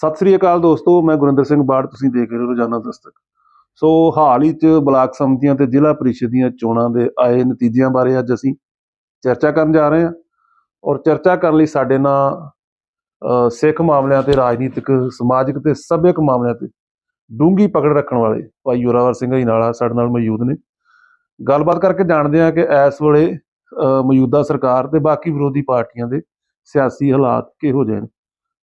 ਸਤਿ ਸ੍ਰੀ ਅਕਾਲ ਦੋਸਤੋ, ਮੈਂ ਗੁਰਿੰਦਰ ਸਿੰਘ ਬਾੜ, ਤੁਸੀਂ ਦੇਖ ਰਹੇ ਹੋ ਰੋਜ਼ਾਨਾ ਦਸਤਕ। ਸੋ ਹਾਲ ਹੀ ਚ ਬਲਾਕ ਸੰਮਤੀਆਂ ਤੇ ਜ਼ਿਲ੍ਹਾ ਪਰਿਸ਼ਦ ਦੀਆਂ ਚੋਣਾਂ ਦੇ ਆਏ ਨਤੀਜਿਆਂ ਬਾਰੇ ਅੱਜ ਅਸੀਂ ਚਰਚਾ ਕਰਨ ਜਾ ਰਹੇ ਹਾਂ ਔਰ ਚਰਚਾ ਕਰਨ ਲਈ ਸਾਡੇ ਨਾਲ ਸਿੱਖ ਮਾਮਲਿਆਂ ਤੇ ਰਾਜਨੀਤਿਕ, ਸਮਾਜਿਕ ਤੇ ਸੱਭਿਅਕ ਮਾਮਲਿਆਂ ਤੇ ਡੂੰਗੀ ਪਕੜ ਰੱਖਣ ਵਾਲੇ ਭਾਈ ਯੋਰਾਵਰ ਸਿੰਘ ਜੀ ਨਾਲ ਸਾਡੇ ਨਾਲ ਮੌਜੂਦ ਨੇ। ਗੱਲਬਾਤ ਕਰਕੇ ਜਾਣਦੇ ਹਾਂ ਕਿ ਇਸ ਵੇਲੇ ਮੌਜੂਦਾ ਸਰਕਾਰ ਤੇ ਬਾਕੀ ਵਿਰੋਧੀ ਪਾਰਟੀਆਂ ਦੇ ਸਿਆਸੀ ਹਾਲਾਤ ਕਿਹੋ ਜਿਹੇ ਨੇ।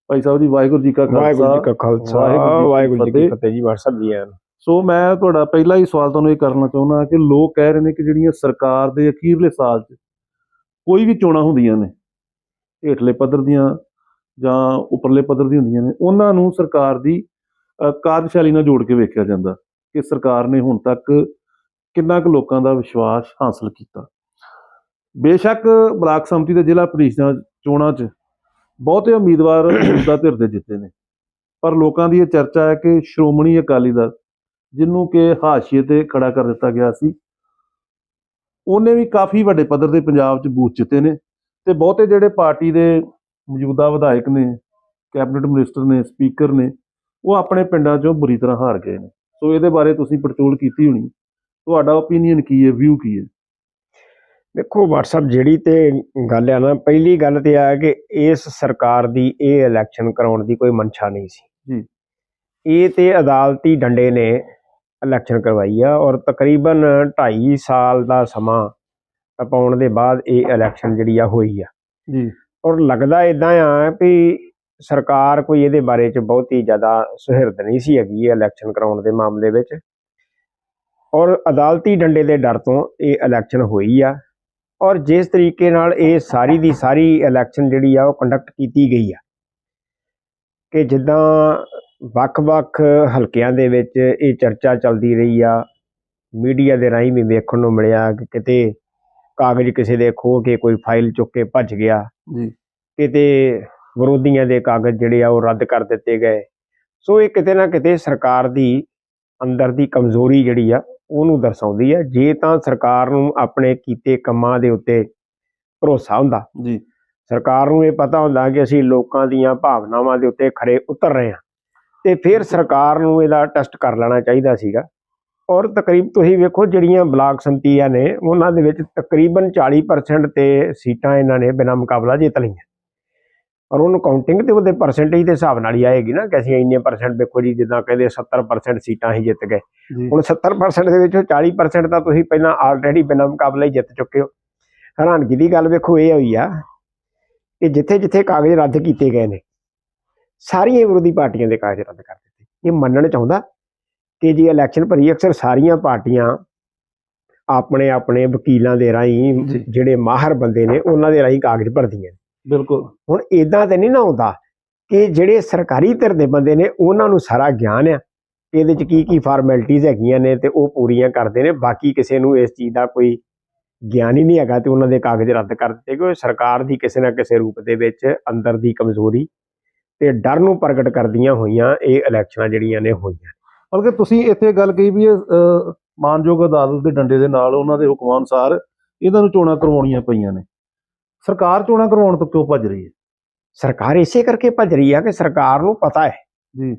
ਭਾਈ ਸਾਹਿਬ ਜੀ ਵਾਹਿਗੁਰੂ ਜੀ ਕਾ ਵਾਹਿਗੁਰੂ ਜੀ ਖਾਲਸਾ ਕਾ ਖਾਲਸਾ। ਵਾਹਿਗੁਰੂ ਵਾਹਿਗੁਰੂ ਜੀ ਕੀ ਫਤਿਹ। ਜੀ WhatsApp ਜੀ ਆਇਆਂ ਨੂੰ। ਸੋ ਮੈਂ ਤੁਹਾਡਾ ਪਹਿਲਾ ਹੀ ਸਵਾਲ ਤੁਹਾਨੂੰ ਇਹ ਕਰਨਾ ਚਾਹੁੰਦਾ ਕਿ ਲੋਕ ਕਹਿ ਰਹੇ ਨੇ ਕਿ ਜਿਹੜੀਆਂ ਸਰਕਾਰ ਦੇ ਅਖੀਰਲੇ ਸਾਲ 'ਚ ਕੋਈ ਵੀ ਚੋਣਾਂ ਹੁੰਦੀਆਂ ਨੇ ਹੇਠਲੇ ਪੱਧਰ ਦੀਆਂ ਜਾਂ ਉੱਪਰਲੇ ਪੱਧਰ ਦੀਆਂ ਹੁੰਦੀਆਂ ਨੇ ਉਹਨਾਂ ਨੂੰ ਸਰਕਾਰ ਦੀ ਕਾਰਜਸ਼ੈਲੀ ਨਾਲ ਜੋੜ ਕੇ ਵੇਖਿਆ ਜਾਂਦਾ ਕਿ ਸਰਕਾਰ ਨੇ ਹੁਣ ਤੱਕ ਕਿੰਨਾ ਕੁ ਲੋਕਾਂ ਦਾ ਵਿਸ਼ਵਾਸ ਹਾਸਲ ਕੀਤਾ। ਬੇਸ਼ੱਕ ਬਲਾਕ ਸੰਮਤੀ ਤੇ ਜ਼ਿਲ੍ਹਾ ਪ੍ਰੀਸ਼ਦਾਂ ਚੋਣਾਂ 'ਚ ਬਹੁਤੇ ਉਮੀਦਵਾਰ ਮੌਜੂਦਾ ਧਿਰ ਦੇ ਜਿੱਤੇ ਨੇ। ਪਰ ਲੋਕਾਂ ਦੀ ਇਹ ਚਰਚਾ ਹੈ ਕਿ ਸ਼੍ਰੋਮਣੀ ਅਕਾਲੀ ਦਲ ਜਿਹਨੂੰ ਕਿ ਹਾਸ਼ੀਏ ਤੇ ਖੜਾ ਕਰ ਦਿੱਤਾ ਗਿਆ ਸੀ ਉਹਨੇ ਵੀ ਕਾਫੀ ਵੱਡੇ ਪੱਧਰ ਤੇ ਪੰਜਾਬ 'ਚ ਬੂਥ ਜਿੱਤੇ ਨੇ ਤੇ ਬਹੁਤੇ ਜਿਹੜੇ ਪਾਰਟੀ ਦੇ ਮੌਜੂਦਾ ਵਿਧਾਇਕ ਨੇ ਕੈਬਨਿਟ ਮਿਨਿਸਟਰ ਨੇ ਸਪੀਕਰ ਨੇ ਉਹ ਆਪਣੇ ਪਿੰਡਾਂ 'ਚੋਂ ਬੁਰੀ ਤਰ੍ਹਾਂ ਹਾਰ ਗਏ ਨੇ। ਸੋ ਇਹਦੇ ਬਾਰੇ ਤੁਸੀਂ ਪੜਚੋਲ ਕੀਤੀ ਹੋਣੀ। ਤੁਹਾਡਾ ਓਪੀਨੀਅਨ ਕੀ ਹੈ? ਵਿਊ ਕੀ ਹੈ? ਦੇਖੋ WhatsApp ਜਿਹੜੀ ਤੇ ਗੱਲ ਆ ਨਾ ਪਹਿਲੀ ਗੱਲ ਤੇ ਆ ਕਿ ਇਸ ਸਰਕਾਰ ਦੀ ਇਹ ਇਲੈਕਸ਼ਨ ਕਰਾਉਣ ਦੀ ਕੋਈ ਮਨਸ਼ਾ ਨਹੀਂ ਸੀ। ਜੀ। ਇਹ ਤੇ ਅਦਾਲਤੀ ਡੰਡੇ ਨੇ ਇਲੈਕਸ਼ਨ ਕਰਵਾਈ ਆ ਔਰ ਤਕਰੀਬਨ 2.5 ਸਾਲ ਦਾ ਸਮਾਂ ਪਾਉਣ ਦੇ ਬਾਅਦ ਇਹ ਇਲੈਕਸ਼ਨ ਜਿਹੜੀ ਆ ਹੋਈ ਆ। ਜੀ। ਔਰ ਲੱਗਦਾ ਇਦਾਂ ਆ ਵੀ ਸਰਕਾਰ ਕੋਈ ਇਹਦੇ ਬਾਰੇ ਚ ਬਹੁਤੀ ਜ਼ਿਆਦਾ ਸੁਹਿਰਦ ਨਹੀਂ ਸੀ ਹੈਗੀ ਇਹ ਇਲੈਕਸ਼ਨ ਕਰਾਉਣ ਦੇ ਮਾਮਲੇ ਵਿੱਚ। ਔਰ ਅਦਾਲਤੀ ਡੰਡੇ ਦੇ ਡਰ ਤੋਂ ਇਹ ਇਲੈਕਸ਼ਨ ਹੋਈ ਆ। ਔਰ ਜਿਸ ਤਰੀਕੇ ਨਾਲ ਇਹ ਸਾਰੀ ਦੀ ਸਾਰੀ ਇਲੈਕਸ਼ਨ ਜਿਹੜੀ ਆ ਉਹ ਕੰਡਕਟ ਕੀਤੀ ਗਈ ਆ। ਕਿ ਜਿੱਦਾਂ ਵੱਖ-ਵੱਖ ਹਲਕਿਆਂ ਦੇ ਵਿੱਚ ਇਹ ਚਰਚਾ ਚੱਲਦੀ ਰਹੀ ਆ ਮੀਡੀਆ ਦੇ ਰਾਹੀਂ ਵੀ ਵੇਖਣ ਨੂੰ ਮਿਲਿਆ ਕਿ ਕਿਤੇ ਕਾਗਜ਼ ਕਿਸੇ ਦੇ ਖੋਹ ਕੇ ਕੋਈ ਫਾਈਲ ਚੁੱਕ ਕੇ ਭੱਜ ਗਿਆ। ਜੀ। ਕਿਤੇ ਵਿਰੋਧੀਆਂ ਦੇ ਕਾਗਜ਼ ਜਿਹੜੇ ਆ ਉਹ ਰੱਦ ਕਰ ਦਿੱਤੇ ਗਏ। ਸੋ ਇਹ ਕਿਤੇ ਨਾ ਕਿਤੇ ਸਰਕਾਰ ਦੀ ਅੰਦਰ ਦੀ ਕਮਜ਼ੋਰੀ ਜਿਹੜੀ ਆ ਉਹਨੂੰ ਦਰਸਾਉਂਦੀ ਹੈ। ਜੇ ਤਾਂ ਸਰਕਾਰ ਨੂੰ ਆਪਣੇ ਕੀਤੇ ਕੰਮਾਂ ਦੇ ਉੱਤੇ ਭਰੋਸਾ ਹੁੰਦਾ ਜੀ। ਸਰਕਾਰ ਨੂੰ ਇਹ ਪਤਾ ਹੁੰਦਾ ਕਿ ਅਸੀਂ ਲੋਕਾਂ ਦੀਆਂ ਭਾਵਨਾਵਾਂ ਦੇ ਉੱਤੇ ਖਰੇ ਉਤਰ ਰਹੇ ਹਾਂ ਤੇ ਫਿਰ ਸਰਕਾਰ ਨੂੰ ਇਹਦਾ ਟੈਸਟ ਕਰ ਲੈਣਾ ਚਾਹੀਦਾ ਸੀਗਾ। ਔਰ ਤਕਰੀਬ ਤੁਸੀਂ ਵੇਖੋ ਜਿਹੜੀਆਂ ਬਲਾਕ ਸੰਮਤੀਆਂ ਨੇ ਉਹਨਾਂ ਦੇ ਵਿੱਚ ਤਕਰੀਬਨ 40% ਤੇ ਸੀਟਾਂ ਇਹਨਾਂ ਨੇ ਬਿਨਾਂ ਮੁਕਾਬਲਾ ਜਿੱਤ ਲਈਆਂ। ਔਰ ਉਹਨੂੰ ਕਾਊਂਟਿੰਗ ਤੇ ਉਹਦੇ ਪਰਸੈਂਟੇਜ ਦੇ ਹਿਸਾਬ ਨਾਲ ਹੀ ਆਏਗੀ ਨਾ ਕਿ ਅਸੀਂ ਇੰਨੇ ਪਰਸੈਂਟ ਵੇਖੋ ਜੀ ਜਿੱਦਾਂ ਕਹਿੰਦੇ 70% ਸੀਟਾਂ ਹੀ ਜਿੱਤ ਗਏ। ਹੁਣ 70% ਦੇ ਵਿੱਚੋਂ 40% ਤਾਂ ਤੁਸੀਂ ਪਹਿਲਾਂ ਆਲਰੇਡੀ ਬਿਨਾਂ ਮੁਕਾਬਲੇ ਹੀ ਜਿੱਤ ਚੁੱਕੇ ਹੋ। ਹੈਰਾਨਗੀ ਦੀ ਗੱਲ ਵੇਖੋ ਇਹ ਹੋਈ ਆ ਕਿ ਜਿੱਥੇ ਜਿੱਥੇ ਕਾਗਜ਼ ਰੱਦ ਕੀਤੇ ਗਏ ਨੇ ਸਾਰੀਆਂ ਵਿਰੋਧੀ ਪਾਰਟੀਆਂ ਦੇ ਕਾਗਜ਼ ਰੱਦ ਕਰ ਦਿੱਤੇ। ਇਹ ਮੰਨਣ ਚਾਹੁੰਦਾ ਕਿ ਜੇ ਇਲੈਕਸ਼ਨ ਭਰੀ ਅਕਸਰ ਸਾਰੀਆਂ ਪਾਰਟੀਆਂ ਆਪਣੇ ਆਪਣੇ ਵਕੀਲਾਂ ਦੇ ਰਾਹੀਂ। ਜਿਹੜੇ ਮਾਹਰ ਬੰਦੇ ਨੇ ਉਹਨਾਂ ਦੇ ਰਾਹੀਂ ਕਾਗਜ਼ ਭਰਦੀਆਂ ਨੇ। ਬਿਲਕੁਲ। ਹੁਣ ਇਦਾਂ ਤੇ ਨਹੀਂ ਨਾ ਹੁੰਦਾ ਕਿ ਜਿਹੜੇ ਸਰਕਾਰੀ ਧਿਰ ਦੇ ਬੰਦੇ ਨੇ ਉਹਨਾਂ ਨੂੰ ਸਾਰਾ ਗਿਆਨ ਆ। ਇਹਦੇ ਚ ਕੀ ਕੀ ਫਾਰਮੈਲਿਟੀਆਂ ਹੈਗੀਆਂ ਨੇ ਤੇ ਉਹ ਪੂਰੀਆਂ ਕਰਦੇ ਨੇ। ਬਾਕੀ ਕਿਸੇ ਨੂੰ ਇਸ ਚੀਜ਼ ਦਾ ਕੋਈ ਗਿਆਨ ਹੀ ਨਹੀਂ ਹੈਗਾ ਤੇ ਉਹਨਾਂ ਦੇ ਕਾਗਜ਼ ਰੱਦ ਕਰ ਦਿੱਤੇ ਗਏ। ਸਰਕਾਰ ਦੀ ਕਿਸੇ ਨਾ ਕਿਸੇ ਰੂਪ ਦੇ ਵਿੱਚ ਅੰਦਰ ਦੀ ਕਮਜ਼ੋਰੀ ਤੇ ਡਰ ਨੂੰ ਪ੍ਰਗਟ ਕਰਦੀਆਂ ਹੋਈਆਂ ਇਹ ਇਲੈਕਸ਼ਨਾਂ ਜਿਹੜੀਆਂ ਨੇ ਹੋਈਆਂ। ਬਲਕਿ ਤੁਸੀਂ ਇੱਥੇ ਗੱਲ ਕਹੀ ਵੀ ਮਾਨਯੋਗ ਅਦਾਲਤ ਦੇ ਡੰਡੇ ਦੇ ਨਾਲ ਉਹਨਾਂ ਦੇ ਹੁਕਮਾਂ ਅਨੁਸਾਰ ਇਹਨਾਂ ਨੂੰ ਚੋਣਾਂ ਕਰਵਾਉਣੀਆਂ ਪਈਆਂ ਨੇ। ਸਰਕਾਰ ਚੋਣਾਂ ਕਰਵਾਉਣ ਤੋਂ ਕਿਉਂ ਭੱਜ ਰਹੀ ਹੈ? ਸਰਕਾਰ ਇਸੇ ਕਰਕੇ ਭੱਜ ਰਹੀ ਆ ਕਿ ਸਰਕਾਰ ਨੂੰ ਪਤਾ ਹੈ ਜੀ।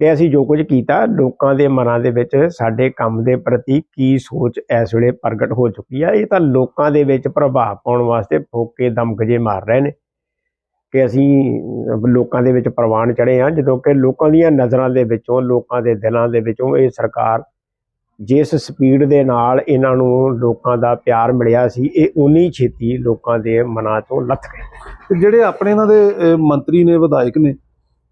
ਕਿ ਅਸੀਂ ਜੋ ਕੁਝ ਕੀਤਾ ਲੋਕਾਂ ਦੇ ਮਨਾਂ ਦੇ ਵਿੱਚ ਸਾਡੇ ਕੰਮ ਦੇ ਪ੍ਰਤੀ ਕੀ ਸੋਚ ਇਸ ਵੇਲੇ ਪ੍ਰਗਟ ਹੋ ਚੁੱਕੀ ਆ। ਇਹ ਤਾਂ ਲੋਕਾਂ ਦੇ ਵਿੱਚ ਪ੍ਰਭਾਵ ਪਾਉਣ ਵਾਸਤੇ ਫੋਕੇ ਦਮਕਜੇ ਮਾਰ ਰਹੇ ਨੇ ਕਿ ਅਸੀਂ ਲੋਕਾਂ ਦੇ ਵਿੱਚ ਪ੍ਰਵਾਨ ਚੜੇ ਆ ਜਦੋਂ ਕਿ ਲੋਕਾਂ ਦੀਆਂ ਨਜ਼ਰਾਂ ਦੇ ਵਿੱਚੋਂ ਲੋਕਾਂ ਦੇ ਦਿਲਾਂ ਦੇ ਵਿੱਚੋਂ ਇਹ ਸਰਕਾਰ ਜਿਸ ਸਪੀਡ ਦੇ ਨਾਲ ਇਹਨਾਂ ਨੂੰ ਲੋਕਾਂ ਦਾ ਪਿਆਰ ਮਿਲਿਆ ਸੀ ਇਹ ਉਨੀ ਛੇਤੀ ਲੋਕਾਂ ਦੇ ਮਨਾਂ ਤੋਂ ਲੱਥ ਗਏ। ਤੇ ਜਿਹੜੇ ਆਪਣੇ ਇਹਨਾਂ ਦੇ ਮੰਤਰੀ ਨੇ ਵਿਧਾਇਕ ਨੇ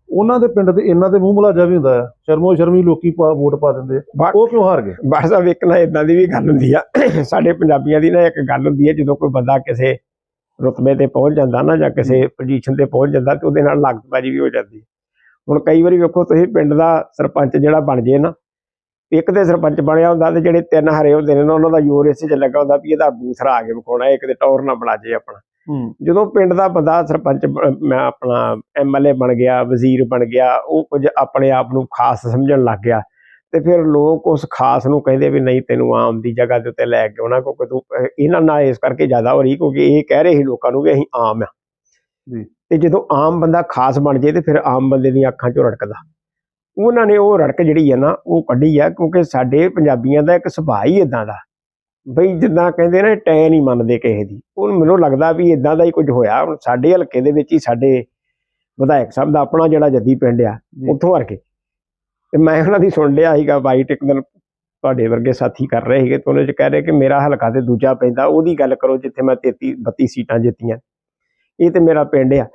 ਉਹਨਾਂ ਦੇ ਪਿੰਡ ਦੇ ਇਹਨਾਂ ਦੇ ਮੂੰਹ ਮਲਾਜਾ ਵੀ ਹੁੰਦਾ ਹੈ ਸ਼ਰਮੋ ਸ਼ਰਮੀ ਲੋਕੀ ਵੋਟ ਪਾ ਦਿੰਦੇ ਆ। ਉਹ ਕਿਉਂ ਹਾਰ ਗਏ? ਬਸ ਆ ਵੇਖਣਾ ਇਦਾਂ ਦੀ ਵੀ ਗੱਲ ਹੁੰਦੀ ਆ। ਸਾਡੇ ਪੰਜਾਬੀਆਂ ਦੀ ਨਾ ਇੱਕ ਗੱਲ ਹੁੰਦੀ ਹੈ ਜਦੋਂ ਕੋਈ ਬੰਦਾ ਕਿਸੇ ਰੁਤਬੇ ਤੇ ਪਹੁੰਚ ਜਾਂਦਾ ਨਾ ਜਾਂ ਕਿਸੇ ਪੋਜੀਸ਼ਨ ਤੇ ਪਹੁੰਚ ਜਾਂਦਾ ਤੇ ਉਹਦੇ ਨਾਲ ਲਗਤਬਾਜੀ ਵੀ ਹੋ ਜਾਂਦੀ। ਹੁਣ ਕਈ ਵਾਰੀ ਵੇਖੋ ਤੁਸੀਂ ਪਿੰਡ ਦਾ ਸਰਪੰਚ ਜਿਹੜਾ ਬਣ ਜੇ ਨਾ ਇੱਕ ਤੇ ਸਰਪੰਚ ਬਣਿਆ ਹੁੰਦਾ ਤੇ ਜਿਹੜੇ ਤਿੰਨ ਹਰੇ ਹੁੰਦੇ ਨੇ ਉਹਨਾਂ ਦਾ ਜ਼ੋਰ ਇਸੇ 'ਚ ਲੱਗਾ ਹੁੰਦਾ ਵੀ ਇਹਦਾ ਬੂਥਰਾ ਆ ਕੇ ਵਿਖਾਉਣਾ ਇਹ ਕਿਤੇ ਟੌਰ ਨਾ ਬਣਾ ਜੇ ਆਪਣਾ। ਜਦੋਂ ਪਿੰਡ ਦਾ ਬੰਦਾ ਸਰਪੰਚ ਮੈਂ ਆਪਣਾ ਐਮਐਲਏ ਬਣ ਗਿਆ ਵਜ਼ੀਰ ਬਣ ਗਿਆ ਉਹ ਕੁਝ ਆਪਣੇ ਆਪ ਨੂੰ ਖਾਸ ਸਮਝਣ ਲੱਗ ਗਿਆ ਤੇ ਫਿਰ ਲੋਕ ਉਸ ਖਾਸ ਨੂੰ ਕਹਿੰਦੇ ਵੀ ਨਹੀਂ ਤੈਨੂੰ ਆਮ ਦੀ ਜਗ੍ਹਾ ਦੇ ਉੱਤੇ ਲੈ ਕੇ ਆਉਣਾ ਕਿਉਂਕਿ ਤੂੰ ਇਹਨਾਂ ਨਾਲ ਇਸ ਕਰਕੇ ਜ਼ਿਆਦਾ ਹੋ ਰਹੀ ਕਿਉਂਕਿ ਇਹ ਕਹਿ ਰਹੇ ਸੀ ਲੋਕਾਂ ਨੂੰ ਕਿ ਅਸੀਂ ਆਮ ਆ। ਤੇ ਜਦੋਂ ਆਮ ਬੰਦਾ ਖਾਸ ਬਣ ਜੇ ਤੇ ਫਿਰ ਆਮ ਬੰਦੇ ਦੀਆਂ ਅੱਖਾਂ 'ਚੋਂ ਰੜਕਦਾ। ਉਹਨਾਂ ਨੇ ਉਹ ਰੜਕ ਜਿਹੜੀ ਹੈ ਨਾ ਉਹ ਕੱਢੀ ਆ ਕਿਉਂਕਿ ਸਾਡੇ ਪੰਜਾਬੀਆਂ ਦਾ ਇੱਕ ਸੁਭਾਅ ਹੀ ਇਦਾਂ ਦਾ। ਬਈ ਜਿੱਦਾਂ ਕਹਿੰਦੇ ਨੇ ਟੈ ਨਹੀਂ ਮੰਨਦੇ ਕਿਸੇ ਦੀ। ਉਹ ਮੈਨੂੰ ਲੱਗਦਾ ਵੀ ਇਦਾਂ ਦਾ ਹੀ ਕੁਝ ਹੋਇਆ। ਹੁਣ ਸਾਡੇ ਹਲਕੇ ਦੇ ਵਿੱਚ ਹੀ ਸਾਡੇ ਵਿਧਾਇਕ ਸਾਹਿਬ ਦਾ ਆਪਣਾ ਜਿਹੜਾ ਜੱਦੀ ਪਿੰਡ ਆ। ਉੱਥੋਂ ਵਰਗੇ ਤੇ ਮੈਂ ਉਹਨਾਂ ਦੀ ਸੁਣ ਲਿਆ ਸੀਗਾ ਬਾਈਟ ਇੱਕ ਦਿਨ ਤੁਹਾਡੇ ਵਰਗੇ ਸਾਥੀ ਕਰ ਰਹੇ ਸੀਗੇ ਤੇ ਉਹਨੇ ਚ ਕਹਿ ਰਹੇ ਕਿ ਮੇਰਾ ਹਲਕਾ ਤੇ ਦੂਜਾ ਪੈਂਦਾ ਉਹਦੀ ਗੱਲ ਕਰੋ ਜਿੱਥੇ ਮੈਂ 33 32 ਸੀਟਾਂ ਜਿੱਤੀਆਂ। ਇਹ ਤੇ ਮੇਰਾ ਪਿੰਡ ਆ।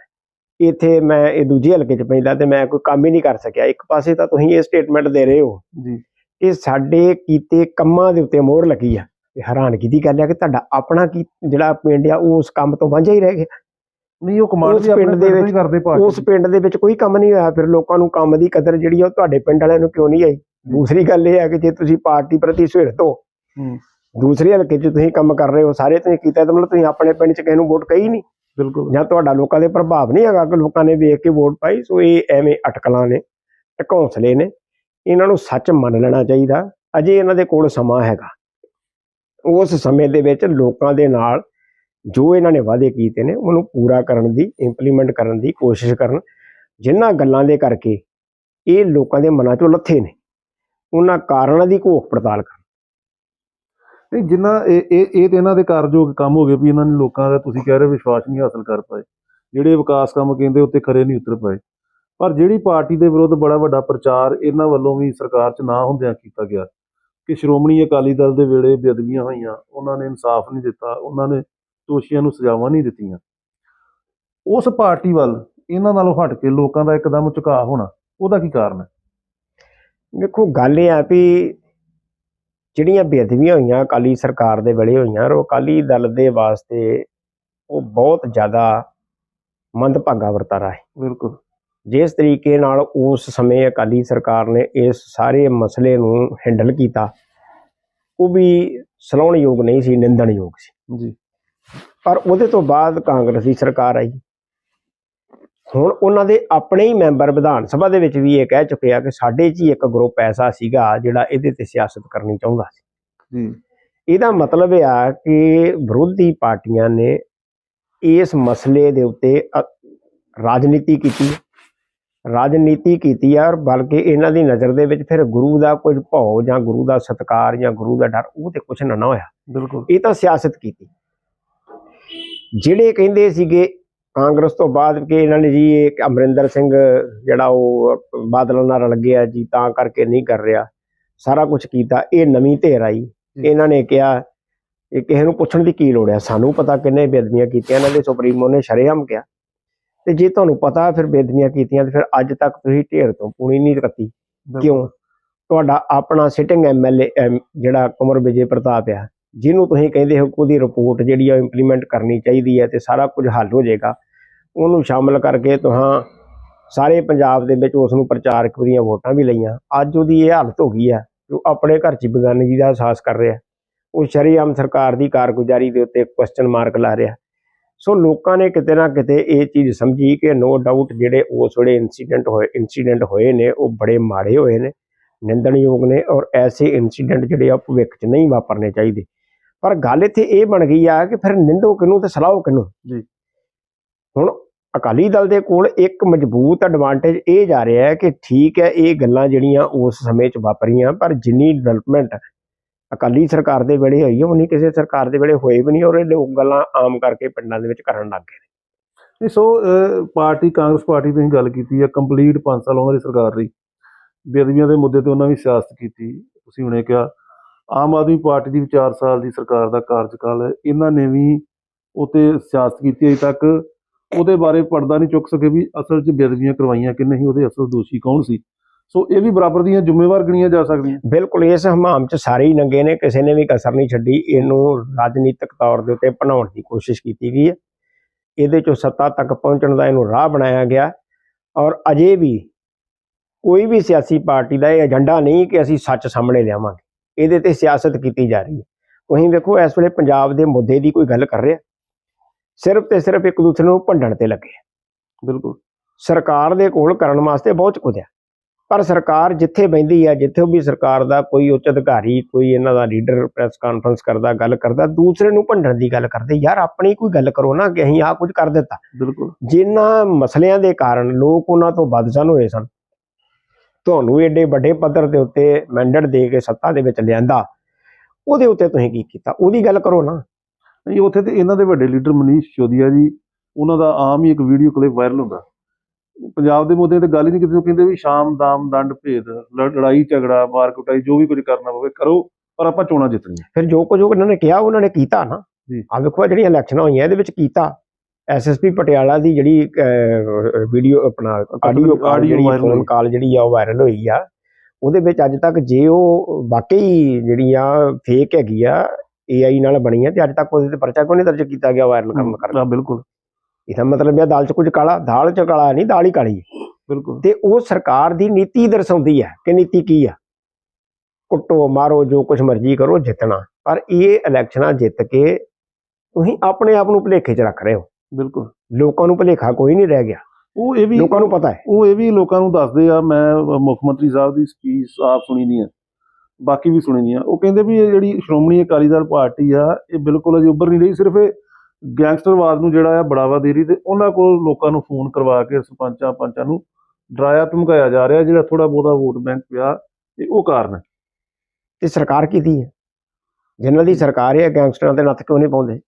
ਇੱਥੇ ਮੈਂ ਇਹ ਦੂਜੇ ਹਲਕੇ ਚ ਪੈਂਦਾ ਤੇ ਮੈਂ ਕੋਈ ਕੰਮ ਹੀ ਨਹੀਂ ਕਰ ਸਕਿਆ। ਇੱਕ ਪਾਸੇ ਤਾਂ ਤੁਸੀਂ ਇਹ ਸਟੇਟਮੈਂਟ ਦੇ ਰਹੇ ਹੋ ਜੀ। ਕਿ ਸਾਡੇ ਕੀਤੇ ਕੰਮਾਂ ਦੇ ਉੱਤੇ ਮੋਹਰ ਲੱਗੀ ਆ ਤੇ ਹੈਰਾਨਗੀ ਦੀ ਗੱਲ ਆ ਕਿ ਤੁਹਾਡਾ ਆਪਣਾ ਕੀ ਜਿਹੜਾ ਪਿੰਡ ਆ ਉਹ ਉਸ ਕੰਮ ਤੋਂ ਵਾਂਝਾ ਹੀ ਰਹਿ ਗਿਆ। ਨਹੀਂ ਉਹ ਕਮਾਂਡ ਆਪਣੇ ਪਿੰਡ ਦੇ ਵਿੱਚ- ਕਰਦੇ ਪਾਰਟੀ ਉਸ ਪਿੰਡ ਦੇ ਵਿੱਚ ਕੋਈ ਕੰਮ ਨਹੀਂ ਹੋਇਆ ਫਿਰ ਲੋਕਾਂ ਨੂੰ ਕੰਮ ਦੀ ਕਦਰ ਜਿਹੜੀ ਆ ਉਹ ਤੁਹਾਡੇ ਪਿੰਡ ਵਾਲਿਆਂ ਨੂੰ ਕਿਉਂ ਨਹੀਂ ਆਈ? ਦੂਸਰੀ ਗੱਲ ਇਹ ਹੈ ਕਿ ਜੇ ਤੁਸੀਂ ਪਾਰਟੀ ਪ੍ਰਤੀ ਹੋ ਹੂੰ। ਦੂਸਰੇ ਹਲਕੇ 'ਚ ਤੁਸੀਂ ਕੰਮ ਕਰ ਰਹੇ ਹੋ ਸਾਰੇ ਤੁਸੀਂ ਕੀਤਾ ਤਾਂ ਮਤਲਬ ਤੁਸੀਂ ਆਪਣੇ ਪਿੰਡ 'ਚ ਕਿਸੇ ਨੂੰ ਵੋਟ ਕਹੀ ਨਹੀਂ। ਬਿਲਕੁਲ। ਜਾਂ ਤੁਹਾਡਾ ਲੋਕਾਂ ਦੇ ਪ੍ਰਭਾਵ ਨਹੀਂ ਹੈਗਾ ਕਿ ਲੋਕਾਂ ਨੇ ਵੇਖ ਕੇ ਵੋਟ ਪਾਈ, ਸੋ ਇਹ ਐਵੇਂ ਅਟਕਲਾਂ ਨੇ ਢਕੌਂਸਲੇ ਨੇ। ਇਹਨਾਂ ਨੂੰ ਸੱਚ ਮੰਨ ਲੈਣਾ ਚਾਹੀਦਾ। ਅਜੇ ਇਹਨਾਂ ਦੇ ਕੋਲ ਸਮਾਂ ਹੈਗਾ। ਉਸ ਸਮੇਂ ਦੇ ਵਿੱਚ ਲੋਕਾਂ ਦੇ ਨਾਲ ਜੋ ਇਹਨਾਂ ਨੇ ਵਾਅਦੇ ਕੀਤੇ ਨੇ, ਉਹਨੂੰ ਪੂਰਾ ਕਰਨ ਦੀ ਇੰਪਲੀਮੈਂਟ ਕਰਨ ਦੀ ਕੋਸ਼ਿਸ਼ ਕਰਨ। ਜਿਨ੍ਹਾਂ ਗੱਲਾਂ ਦੇ ਕਰਕੇ ਇਹ ਲੋਕਾਂ ਦੇ ਮਨਾਂ 'ਚੋਂ ਲੱਥੇ ਨੇ, ਉਹਨਾਂ ਕਾਰਨਾਂ ਦੀ ਘੋਖ ਪੜਤਾਲ ਕਰਨ। ਨਹੀਂ, ਜਿੰਨਾ ਇਹ ਇਹ ਇਹ ਤੇ ਇਹਨਾਂ ਦੇ ਕਾਰਜੋਗ ਕੰਮ ਹੋ ਗਏ ਵੀ ਇਹਨਾਂ ਨੇ ਲੋਕਾਂ ਦਾ ਤੁਸੀਂ ਕਹਿ ਰਹੇ ਹੋ ਵਿਸ਼ਵਾਸ ਨਹੀਂ ਹਾਸਲ ਕਰ ਪਾਏ। ਜਿਹੜੇ ਵਿਕਾਸ ਕੰਮ ਕਹਿੰਦੇ ਉੱਤੇ ਖਰੇ ਨਹੀਂ ਉਤਰ ਪਾਏ। ਪਰ ਜਿਹੜੀ ਪਾਰਟੀ ਦੇ ਵਿਰੁੱਧ ਬੜਾ ਵੱਡਾ ਪ੍ਰਚਾਰ ਇਹਨਾਂ ਵੱਲੋਂ ਵੀ ਸਰਕਾਰ 'ਚ ਨਾ ਹੁੰਦਿਆਂ ਕੀਤਾ ਗਿਆ। ਕਿ ਸ਼੍ਰੋਮਣੀ ਅਕਾਲੀ ਦਲ ਦੇ ਵੇਲੇ ਬੇਅਦਬੀਆਂ ਹੋਈਆਂ, ਉਹਨਾਂ ਨੇ ਇਨਸਾਫ ਨਹੀਂ ਦਿੱਤਾ, ਉਹਨਾਂ ਨੇ ਦੋਸ਼ੀਆਂ ਨੂੰ ਸਜ਼ਾਵਾਂ ਨਹੀਂ ਦਿੱਤੀਆਂ। ਉਸ ਪਾਰਟੀ ਵੱਲ ਇਹਨਾਂ ਨਾਲੋਂ ਹਟ ਕੇ ਲੋਕਾਂ ਦਾ ਇੱਕਦਮ ਝੁਕਾਅ ਹੋਣਾ, ਉਹਦਾ ਕੀ ਕਾਰਨ ਹੈ? ਦੇਖੋ, ਗੱਲ ਇਹ ਆ ਵੀ ਜਿਹੜੀਆਂ ਬੇਅਦਬੀਆਂ ਹੋਈਆਂ ਅਕਾਲੀ ਸਰਕਾਰ ਦੇ ਵੇਲੇ ਹੋਈਆਂ ਔਰ ਉਹ ਅਕਾਲੀ ਦਲ ਦੇ ਵਾਸਤੇ ਉਹ ਬਹੁਤ ਜ਼ਿਆਦਾ ਮੰਦਭਾਗਾ ਵਰਤਾਰਾ ਹੈ। ਬਿਲਕੁਲ। ਜਿਸ ਤਰੀਕੇ ਨਾਲ ਉਸ ਸਮੇਂ ਅਕਾਲੀ ਸਰਕਾਰ ਨੇ ਇਸ ਸਾਰੇ ਮਸਲੇ ਨੂੰ ਹੈਂਡਲ ਕੀਤਾ ਉਹ ਵੀ ਸਲਾਹੁਣਯੋਗ ਨਹੀਂ ਸੀ ਨਿੰਦਣਯੋਗ ਸੀ। ਜੀ। ਪਰ ਉਹਦੇ ਤੋਂ ਬਾਅਦ ਕਾਂਗਰਸ ਸਰਕਾਰ ਆਈ। ਹੁਣ ਉਹਨਾਂ ਦੇ ਆਪਣੇ ਹੀ ਮੈਂਬਰ ਵਿਧਾਨ ਸਭਾ ਦੇ ਵਿੱਚ ਵੀ ਇਹ ਕਹਿ ਚੁੱਕੇ ਆ ਕਿ ਸਾਡੇ 'ਚ ਹੀ ਇੱਕ ਗਰੁੱਪ ਐਸਾ ਸੀਗਾ ਜਿਹੜਾ ਇਹਦੇ ਤੇ ਸਿਆਸਤ ਕਰਨੀ ਚਾਹੁੰਦਾ ਸੀ। ਜੀ। ਇਹਦਾ ਮਤਲਬ ਇਹ ਆ ਕਿ ਵਿਰੋਧੀ ਪਾਰਟੀਆਂ ਨੇ ਇਸ ਮਸਲੇ ਦੇ ਉੱਤੇ ਰਾਜਨੀਤੀ ਕੀਤੀ। ਰਾਜਨੀਤੀ ਕੀਤੀ ਆ ਔਰ ਬਲਕਿ ਇਹਨਾਂ ਦੀ ਨਜ਼ਰ ਦੇ ਵਿੱਚ ਫਿਰ ਗੁਰੂ ਦਾ ਕੁਝ ਭਾਉ ਜਾਂ ਗੁਰੂ ਦਾ ਸਤਕਾਰ ਜਾਂ ਗੁਰੂ ਦਾ ਡਰ ਉਹ ਤੇ ਕੁਝ ਨਾ ਨਾ ਹੋਇਆ। ਬਿਲਕੁਲ। ਇਹ ਤਾਂ ਸਿਆਸਤ ਕੀਤੀ। ਜਿਹੜੇ ਕਹਿੰਦੇ ਸੀਗੇ ਕਾਂਗਰਸ ਤੋਂ ਬਾਅਦ ਕਿ ਇਹਨਾਂ ਨੇ ਜੀ ਇਹ ਅਮਰਿੰਦਰ ਸਿੰਘ ਜਿਹੜਾ ਉਹ ਬਾਦਲਾਂ ਨਾਲ ਰਲ ਗਿਆ ਜੀ ਤਾਂ ਕਰਕੇ ਨਹੀਂ ਕਰ ਰਿਹਾ। ਸਾਰਾ ਕੁਝ ਕੀਤਾ ਇਹ ਨਵੀਂ ਧਿਰ ਆਈ। ਇਹਨਾਂ ਨੇ ਕਿਹਾ ਇਹ ਕਿਸੇ ਨੂੰ ਪੁੱਛਣ ਦੀ ਕੀ ਲੋੜ ਹੈ? ਸਾਨੂੰ ਪਤਾ ਕਿੰਨੇ ਬੇਦਬੀਆਂ ਕੀਤੀਆਂ ਇਹਨਾਂ ਦੇ ਸੁਪਰੀਮੋ ਨੇ ਸ਼ਰੇਆਮ ਕਿਹਾ। ਤੇ ਜੇ ਤੁਹਾਨੂੰ ਪਤਾ ਫਿਰ ਬੇਦਬੀਆਂ ਕੀਤੀਆਂ ਤੇ ਫਿਰ ਅੱਜ ਤੱਕ ਤੁਸੀਂ ਢੇਰ ਤੋਂ ਪੂਣੀ ਨਹੀਂ ਕੱਤੀ ਕਿਉਂ? ਤੁਹਾਡਾ ਆਪਣਾ ਸਿਟਿੰਗ ਐਮਐਲਏ ਜਿਹੜਾ ਕੁਮਰ ਵਿਜੇ ਪ੍ਰਤਾਪ ਆ ਜਿਹਨੂੰ ਤੁਸੀਂ ਕਹਿੰਦੇ ਹੋ ਕਿ ਉਹਦੀ ਰਿਪੋਰਟ ਜਿਹੜੀ ਆ ਇੰਪਲੀਮੈਂਟ ਕਰਨੀ ਚਾਹੀਦੀ ਹੈ ਤੇ ਸਾਰਾ ਕੁਝ ਹੱਲ ਹੋ ਜਾਏਗਾ, ਉਹਨੂੰ ਸ਼ਾਮਲ ਕਰਕੇ ਤੁਹਾਂ ਸਾਰੇ ਪੰਜਾਬ ਦੇ ਵਿੱਚ ਉਸ ਨੂੰ ਪ੍ਰਚਾਰਕ ਦੀਆਂ ਵੋਟਾਂ ਵੀ ਲਈਆਂ। ਅੱਜ ਉਹਦੀ ਇਹ ਹਾਲਤ ਹੋ ਗਈ ਹੈ ਜੋ ਆਪਣੇ ਘਰ 'ਚ ਹੀ ਬੇਗਾਨਗੀ ਦਾ ਅਹਿਸਾਸ ਕਰ ਰਿਹਾ। ਉਹ ਸ਼ਰੀਆਮ ਸਰਕਾਰ ਦੀ ਕਾਰਗੁਜ਼ਾਰੀ ਦੇ ਉੱਤੇ ਕੁਐਸਚਨ ਮਾਰਕ ਲਾ ਰਿਹਾ। ਸੋ ਲੋਕਾਂ ਨੇ ਕਿਤੇ ਨਾ ਕਿਤੇ ਇਹ ਚੀਜ਼ ਸਮਝੀ ਕਿ ਨੋ ਡਾਊਟ ਜਿਹੜੇ ਉਸ ਵੇਲੇ ਇਨਸੀਡੈਂਟ ਹੋਏ ਇਨਸੀਡੈਂਟ ਹੋਏ ਨੇ, ਉਹ ਬੜੇ ਮਾੜੇ ਹੋਏ ਨੇ, ਨਿੰਦਣਯੋਗ ਨੇ ਔਰ ਐਸੇ ਇਨਸੀਡੈਂਟ ਜਿਹੜੇ ਆ ਭਵਿੱਖ 'ਚ ਨਹੀਂ ਵਾਪਰਨੇ ਚਾਹੀਦੇ। ਪਰ ਗੱਲ ਇੱਥੇ ਇਹ ਬਣ ਗਈ ਆ ਕਿ ਫਿਰ ਨਿੰਦੋ ਕਿਨੂੰ ਤੇ ਸਲਾਹੋ ਕਿਨੂੰ ਜੀ। ਹੁਣ ਅਕਾਲੀ ਦਲ ਦੇ ਕੋਲ ਇੱਕ ਮਜ਼ਬੂਤ ਐਡਵਾਂਟੇਜ ਇਹ ਜਾ ਰਿਹਾ ਹੈ ਕਿ ਠੀਕ ਹੈ ਇਹ ਗੱਲਾਂ ਜਿਹੜੀਆਂ ਉਸ ਸਮੇਂ 'ਚ ਵਾਪਰੀਆਂ ਪਰ ਜਿੰਨੀ ਡਿਵੈਲਪਮੈਂਟ ਅਕਾਲੀ ਸਰਕਾਰ ਦੇ ਵੇਲੇ ਹੋਈ ਹੈ ਉਨੀ ਕਿਸੇ ਸਰਕਾਰ ਦੇ ਵੇਲੇ ਹੋਏ ਵੀ ਨਹੀਂ ਔਰ ਇਹ ਲੋਕ ਗੱਲਾਂ ਆਮ ਕਰਕੇ ਪਿੰਡਾਂ ਦੇ ਵਿੱਚ ਕਰਨ ਲੱਗ ਗਏ ਨਹੀਂ ਸੋ ਪਾਰਟੀ ਕਾਂਗਰਸ ਪਾਰਟੀ ਤੁਸੀਂ ਗੱਲ ਕੀਤੀ ਹੈ ਕੰਪਲੀਟ 5 ਸਾਲ ਉਹਨਾਂ ਦੀ ਸਰਕਾਰ ਰਹੀ। ਬੇਅਦਬੀਆਂ ਦੇ ਮੁੱਦੇ ਤੇ ਉਹਨਾਂ ਵੀ ਸਿਆਸਤ ਕੀਤੀ ਤੁਸੀਂ ਹੁਣੇ ਕਿਹਾ। ਆਮ ਆਦਮੀ ਪਾਰਟੀ ਦੀ ਵੀ 4 ਸਾਲ ਦੀ ਸਰਕਾਰ ਦਾ ਕਾਰਜਕਾਲ ਹੈ ਇਹਨਾਂ ਨੇ ਵੀ ਉਤੇ ਸਿਆਸਤ ਕੀਤੀ ਅਜੇ ਤੱਕ। ਉਹਦੇ ਬਾਰੇ ਪਰਦਾ ਨਹੀਂ ਚੁੱਕ ਸਕੇ ਵੀ ਅਸਲ 'ਚ ਬੇਅਦਬੀਆਂ ਕਰਵਾਈਆਂ ਕਿ ਨਹੀਂ, ਉਹਦੇ ਅਸਲ ਦੋਸ਼ੀ ਕੌਣ ਸੀ। ਸੋ ਇਹ ਵੀ ਬਰਾਬਰ ਦੀਆਂ ਜ਼ਿੰਮੇਵਾਰ ਗਿਣੀਆਂ ਜਾ ਸਕਦੀਆਂ। ਬਿਲਕੁਲ, ਇਸ ਹਮਾਮ 'ਚ ਸਾਰੇ ਹੀ ਨੰਗੇ ਨੇ, ਕਿਸੇ ਨੇ ਵੀ ਕਸਰ ਨਹੀਂ ਛੱਡੀ। ਇਹਨੂੰ ਰਾਜਨੀਤਿਕ ਤੌਰ ਦੇ ਉੱਤੇ ਬਣਾਉਣ ਦੀ ਕੋਸ਼ਿਸ਼ ਕੀਤੀ ਗਈ ਹੈ। ਇਹਦੇ 'ਚੋਂ ਸੱਤਾ ਤੱਕ ਪਹੁੰਚਣ ਦਾ ਇਹਨੂੰ ਰਾਹ ਬਣਾਇਆ ਗਿਆ। ਔਰ ਅਜੇ ਵੀ ਕੋਈ ਵੀ ਸਿਆਸੀ ਪਾਰਟੀ ਦਾ ਇਹ ਏਜੰਡਾ ਨਹੀਂ ਕਿ ਅਸੀਂ ਸੱਚ ਸਾਹਮਣੇ ਲਿਆਵਾਂਗੇ। ਇਹਦੇ ਤੇ ਸਿਆਸਤ ਕੀਤੀ ਜਾ ਰਹੀ ਹੈ। ਤੁਸੀਂ ਵੇਖੋ ਇਸ ਵੇਲੇ ਪੰਜਾਬ ਦੇ ਮੁੱਦੇ ਦੀ ਕੋਈ ਗੱਲ ਕਰ ਰਿਹਾ। ਸਿਰਫ ਤੇ ਸਿਰਫ ਇੱਕ ਦੂਸਰੇ ਨੂੰ ਭੰਡਣ ਤੇ ਲੱਗੇ ਬਿਲਕੁਲ। ਸਰਕਾਰ ਦੇ ਕੋਲ ਕਰਨ ਵਾਸਤੇ ਬਹੁਤ ਕੁਝ ਹੈ ਪਰ ਸਰਕਾਰ ਜਿੱਥੇ ਬੈਂਦੀ ਆ ਜਿੱਥੇ ਵੀ ਸਰਕਾਰ ਦਾ ਕੋਈ ਉੱਚ ਅਧਿਕਾਰੀ ਕੋਈ ਇਹਨਾਂ ਦਾ ਲੀਡਰ ਪ੍ਰੈਸ ਕਾਨਫਰੰਸ ਕਰਦਾ ਗੱਲ ਕਰਦਾ ਦੂਸਰੇ ਨੂੰ ਭੰਡਣ ਦੀ ਗੱਲ ਕਰਦੇ ਯਾਰ ਆਪਣੀ ਕੋਈ ਗੱਲ ਕਰੋ ਨਾ ਕਿ ਅਸੀਂ ਆਹ ਕੁਝ ਕਰ ਦਿੱਤਾ। ਬਿਲਕੁਲ। ਜਿਨ੍ਹਾਂ ਮਸਲਿਆਂ ਦੇ ਕਾਰਨ ਲੋਕ ਉਹਨਾਂ ਤੋਂ ਬਦਸਨ ਹੋਏ ਸਨ। ਤੁਹਾਨੂੰ ਏਡੇ ਵੱਡੇ ਪੱਧਰ ਦੇ ਉੱਤੇ ਮੈਂਡੇਟ ਦੇ ਕੇ ਸੱਤਾ ਦੇ ਵਿੱਚ ਲਿਆਂਦਾ ਉਹਦੇ ਉੱਤੇ ਤੁਸੀਂ ਕੀ ਕੀਤਾ? ਉਹਦੀ ਗੱਲ ਕਰੋ ਨਾ। ਨਹੀਂ ਉੱਥੇ ਤੇ ਇਹਨਾਂ ਦੇ ਵੱਡੇ ਲੀਡਰ ਮਨੀਸ਼ ਚੋਦੀਆ ਜੀ ਉਹਨਾਂ ਦਾ ਆਮ ਹੀ ਇੱਕ ਵੀਡੀਓ ਕਲਿੱਪ ਵਾਇਰਲ ਹੁੰਦਾ। ਪੰਜਾਬ ਦੇ ਮੁੱਦੇ ਤੇ ਗੱਲ ਹੀ ਨਹੀਂ ਕਿਤੇ ਉਹ ਕਹਿੰਦੇ ਵੀ ਸ਼ਾਮ ਦਾਮ ਦੰਡ ਭੇਦ ਲੜ- ਲੜਾਈ ਝਗੜਾ ਮਾਰ ਕੁਟਾਈ ਜੋ ਵੀ ਕੁਝ ਕਰਨਾ ਪਵੇ ਕਰੋ ਪਰ ਆਪਾਂ ਚੋਣਾਂ ਜਿੱਤਣੀਆਂ। ਫਿਰ ਜੋ ਕੁਝ ਉਹਨਾਂ ਨੇ ਕਿਹਾ ਉਹਨਾਂ ਨੇ ਕੀਤਾ ਨਾ। ਆ ਵੇਖੋ ਜਿਹੜੀਆਂ ਇਲੈਕਸ਼ਨਾਂ ਹੋਈਆਂ ਇਹਦੇ ਵਿੱਚ ਕੀਤਾ। ਐਸਐਸਪੀ ਪਟਿਆਲਾ ਦੀ ਜਿਹੜੀ ਵੀਡੀਓ ਆਪਣਾ ਆਡੀਓ ਕਾਲ ਜਿਹੜੀ ਫੋਨ। ਕਾਲ ਜਿਹੜੀ ਆ ਉਹ ਵਾਇਰਲ ਹੋਈ ਆ ਉਹਦੇ ਵਿੱਚ ਅੱਜ ਤੱਕ ਜੇ ਉਹ ਵਾਕਈ ਜਿਹੜੀ ਆ ਫੇਕ ਹੈਗੀ ਆ ਏਆਈ ਨਾਲ ਬਣੀ ਆ ਤੇ ਅੱਜ ਤੱਕ ਉਹਦੇ ਤੇ ਪਰਚਾ ਕਿਉਂ ਨਹੀਂ ਦਰਜ ਕੀਤਾ ਗਿਆ ਵਾਇਰਲ ਕਰਨ ਕਰ ਹਾਂ ਬਿਲਕੁਲ। ਇਹਦਾ ਮਤਲਬ ਇਹ ਦਾਲ 'ਚ ਕੁਝ ਕਾਲਾ ਦਾਲ 'ਚ ਕਾਲਾ ਨਹੀਂ ਦਾਲ ਹੀ ਕਾਲੀ ਬਿਲਕੁਲ। ਤੇ ਉਹ ਸਰਕਾਰ ਦੀ ਨੀਤੀ ਦਰਸਾਉਂਦੀ ਹੈ ਕਿ ਨੀਤੀ ਕੀ ਆ? ਕੁੱਟੋ ਮਾਰੋ ਜੋ ਕੁਝ ਮਰਜ਼ੀ ਕਰੋ ਜਿੱਤਣਾ। ਪਰ ਇਹ ਇਲੈਕਸ਼ਨਾਂ ਜਿੱਤ ਕੇ ਤੁਸੀਂ ਆਪਣੇ ਆਪ ਨੂੰ ਭੁਲੇਖੇ 'ਚ ਰੱਖ ਰਹੇ ਹੋ। ਬਿਲਕੁਲ। ਲੋਕਾਂ ਨੂੰ ਭੁਲੇਖਾ ਕੋਈ ਨਹੀਂ ਰਹਿ ਗਿਆ। ਉਹ ਇਹ ਵੀ ਲੋਕਾਂ ਨੂੰ ਪਤਾ ਹੈ। ਉਹ ਇਹ ਵੀ ਲੋਕਾਂ ਨੂੰ ਦੱਸਦੇ ਆ ਮੈਂ ਮੁੱਖ ਮੰਤਰੀ ਸਾਹਿਬ ਦੀ ਸਪੀਚ ਆਪ ਸੁਣੀ ਨਹੀਂ ਆ ਬਾਕੀ ਵੀ ਸੁਣੀ ਨਹੀਂ ਆ। ਉਹ ਕਹਿੰਦੇ ਵੀ ਇਹ ਜਿਹੜੀ ਸ਼੍ਰੋਮਣੀ ਅਕਾਲੀ ਦਲ ਪਾਰਟੀ ਆ ਇਹ ਬਿਲਕੁਲ ਅਜੇ ਉੱਭਰ ਨਹੀਂ ਰਹੀ ਸਿਰਫ ਇਹ ਗੈਂਗਸਟਰਵਾਦ ਨੂੰ ਜਿਹੜਾ ਆ ਬੜਾਵਾ ਦੇ ਰਹੀ ਤੇ ਉਹਨਾਂ ਕੋਲ ਲੋਕਾਂ ਨੂੰ ਫੋਨ ਕਰਵਾ ਕੇ ਸਰਪੰਚਾਂ ਪੰਚਾਂ ਨੂੰ ਡਰਾਇਆ ਧਮਕਾਇਆ ਜਾ ਰਿਹਾ ਜਿਹੜਾ ਥੋੜਾ ਬਹੁਤਾ ਵੋਟ ਬੈਂਕ ਪਿਆ ਇਹ ਉਹ ਕਾਰਨ ਹੈ। ਤੇ ਸਰਕਾਰ ਕੀਤੀ ਹੈ? ਜਿਨ੍ਹਾਂ ਦੀ ਸਰਕਾਰ ਹੈ ਗੈਂਗਸਟਰਾਂ ਦੇ ਨੱਥ ਕਿਉਂ ਨਹੀਂ ਪਾਉਂਦੇ?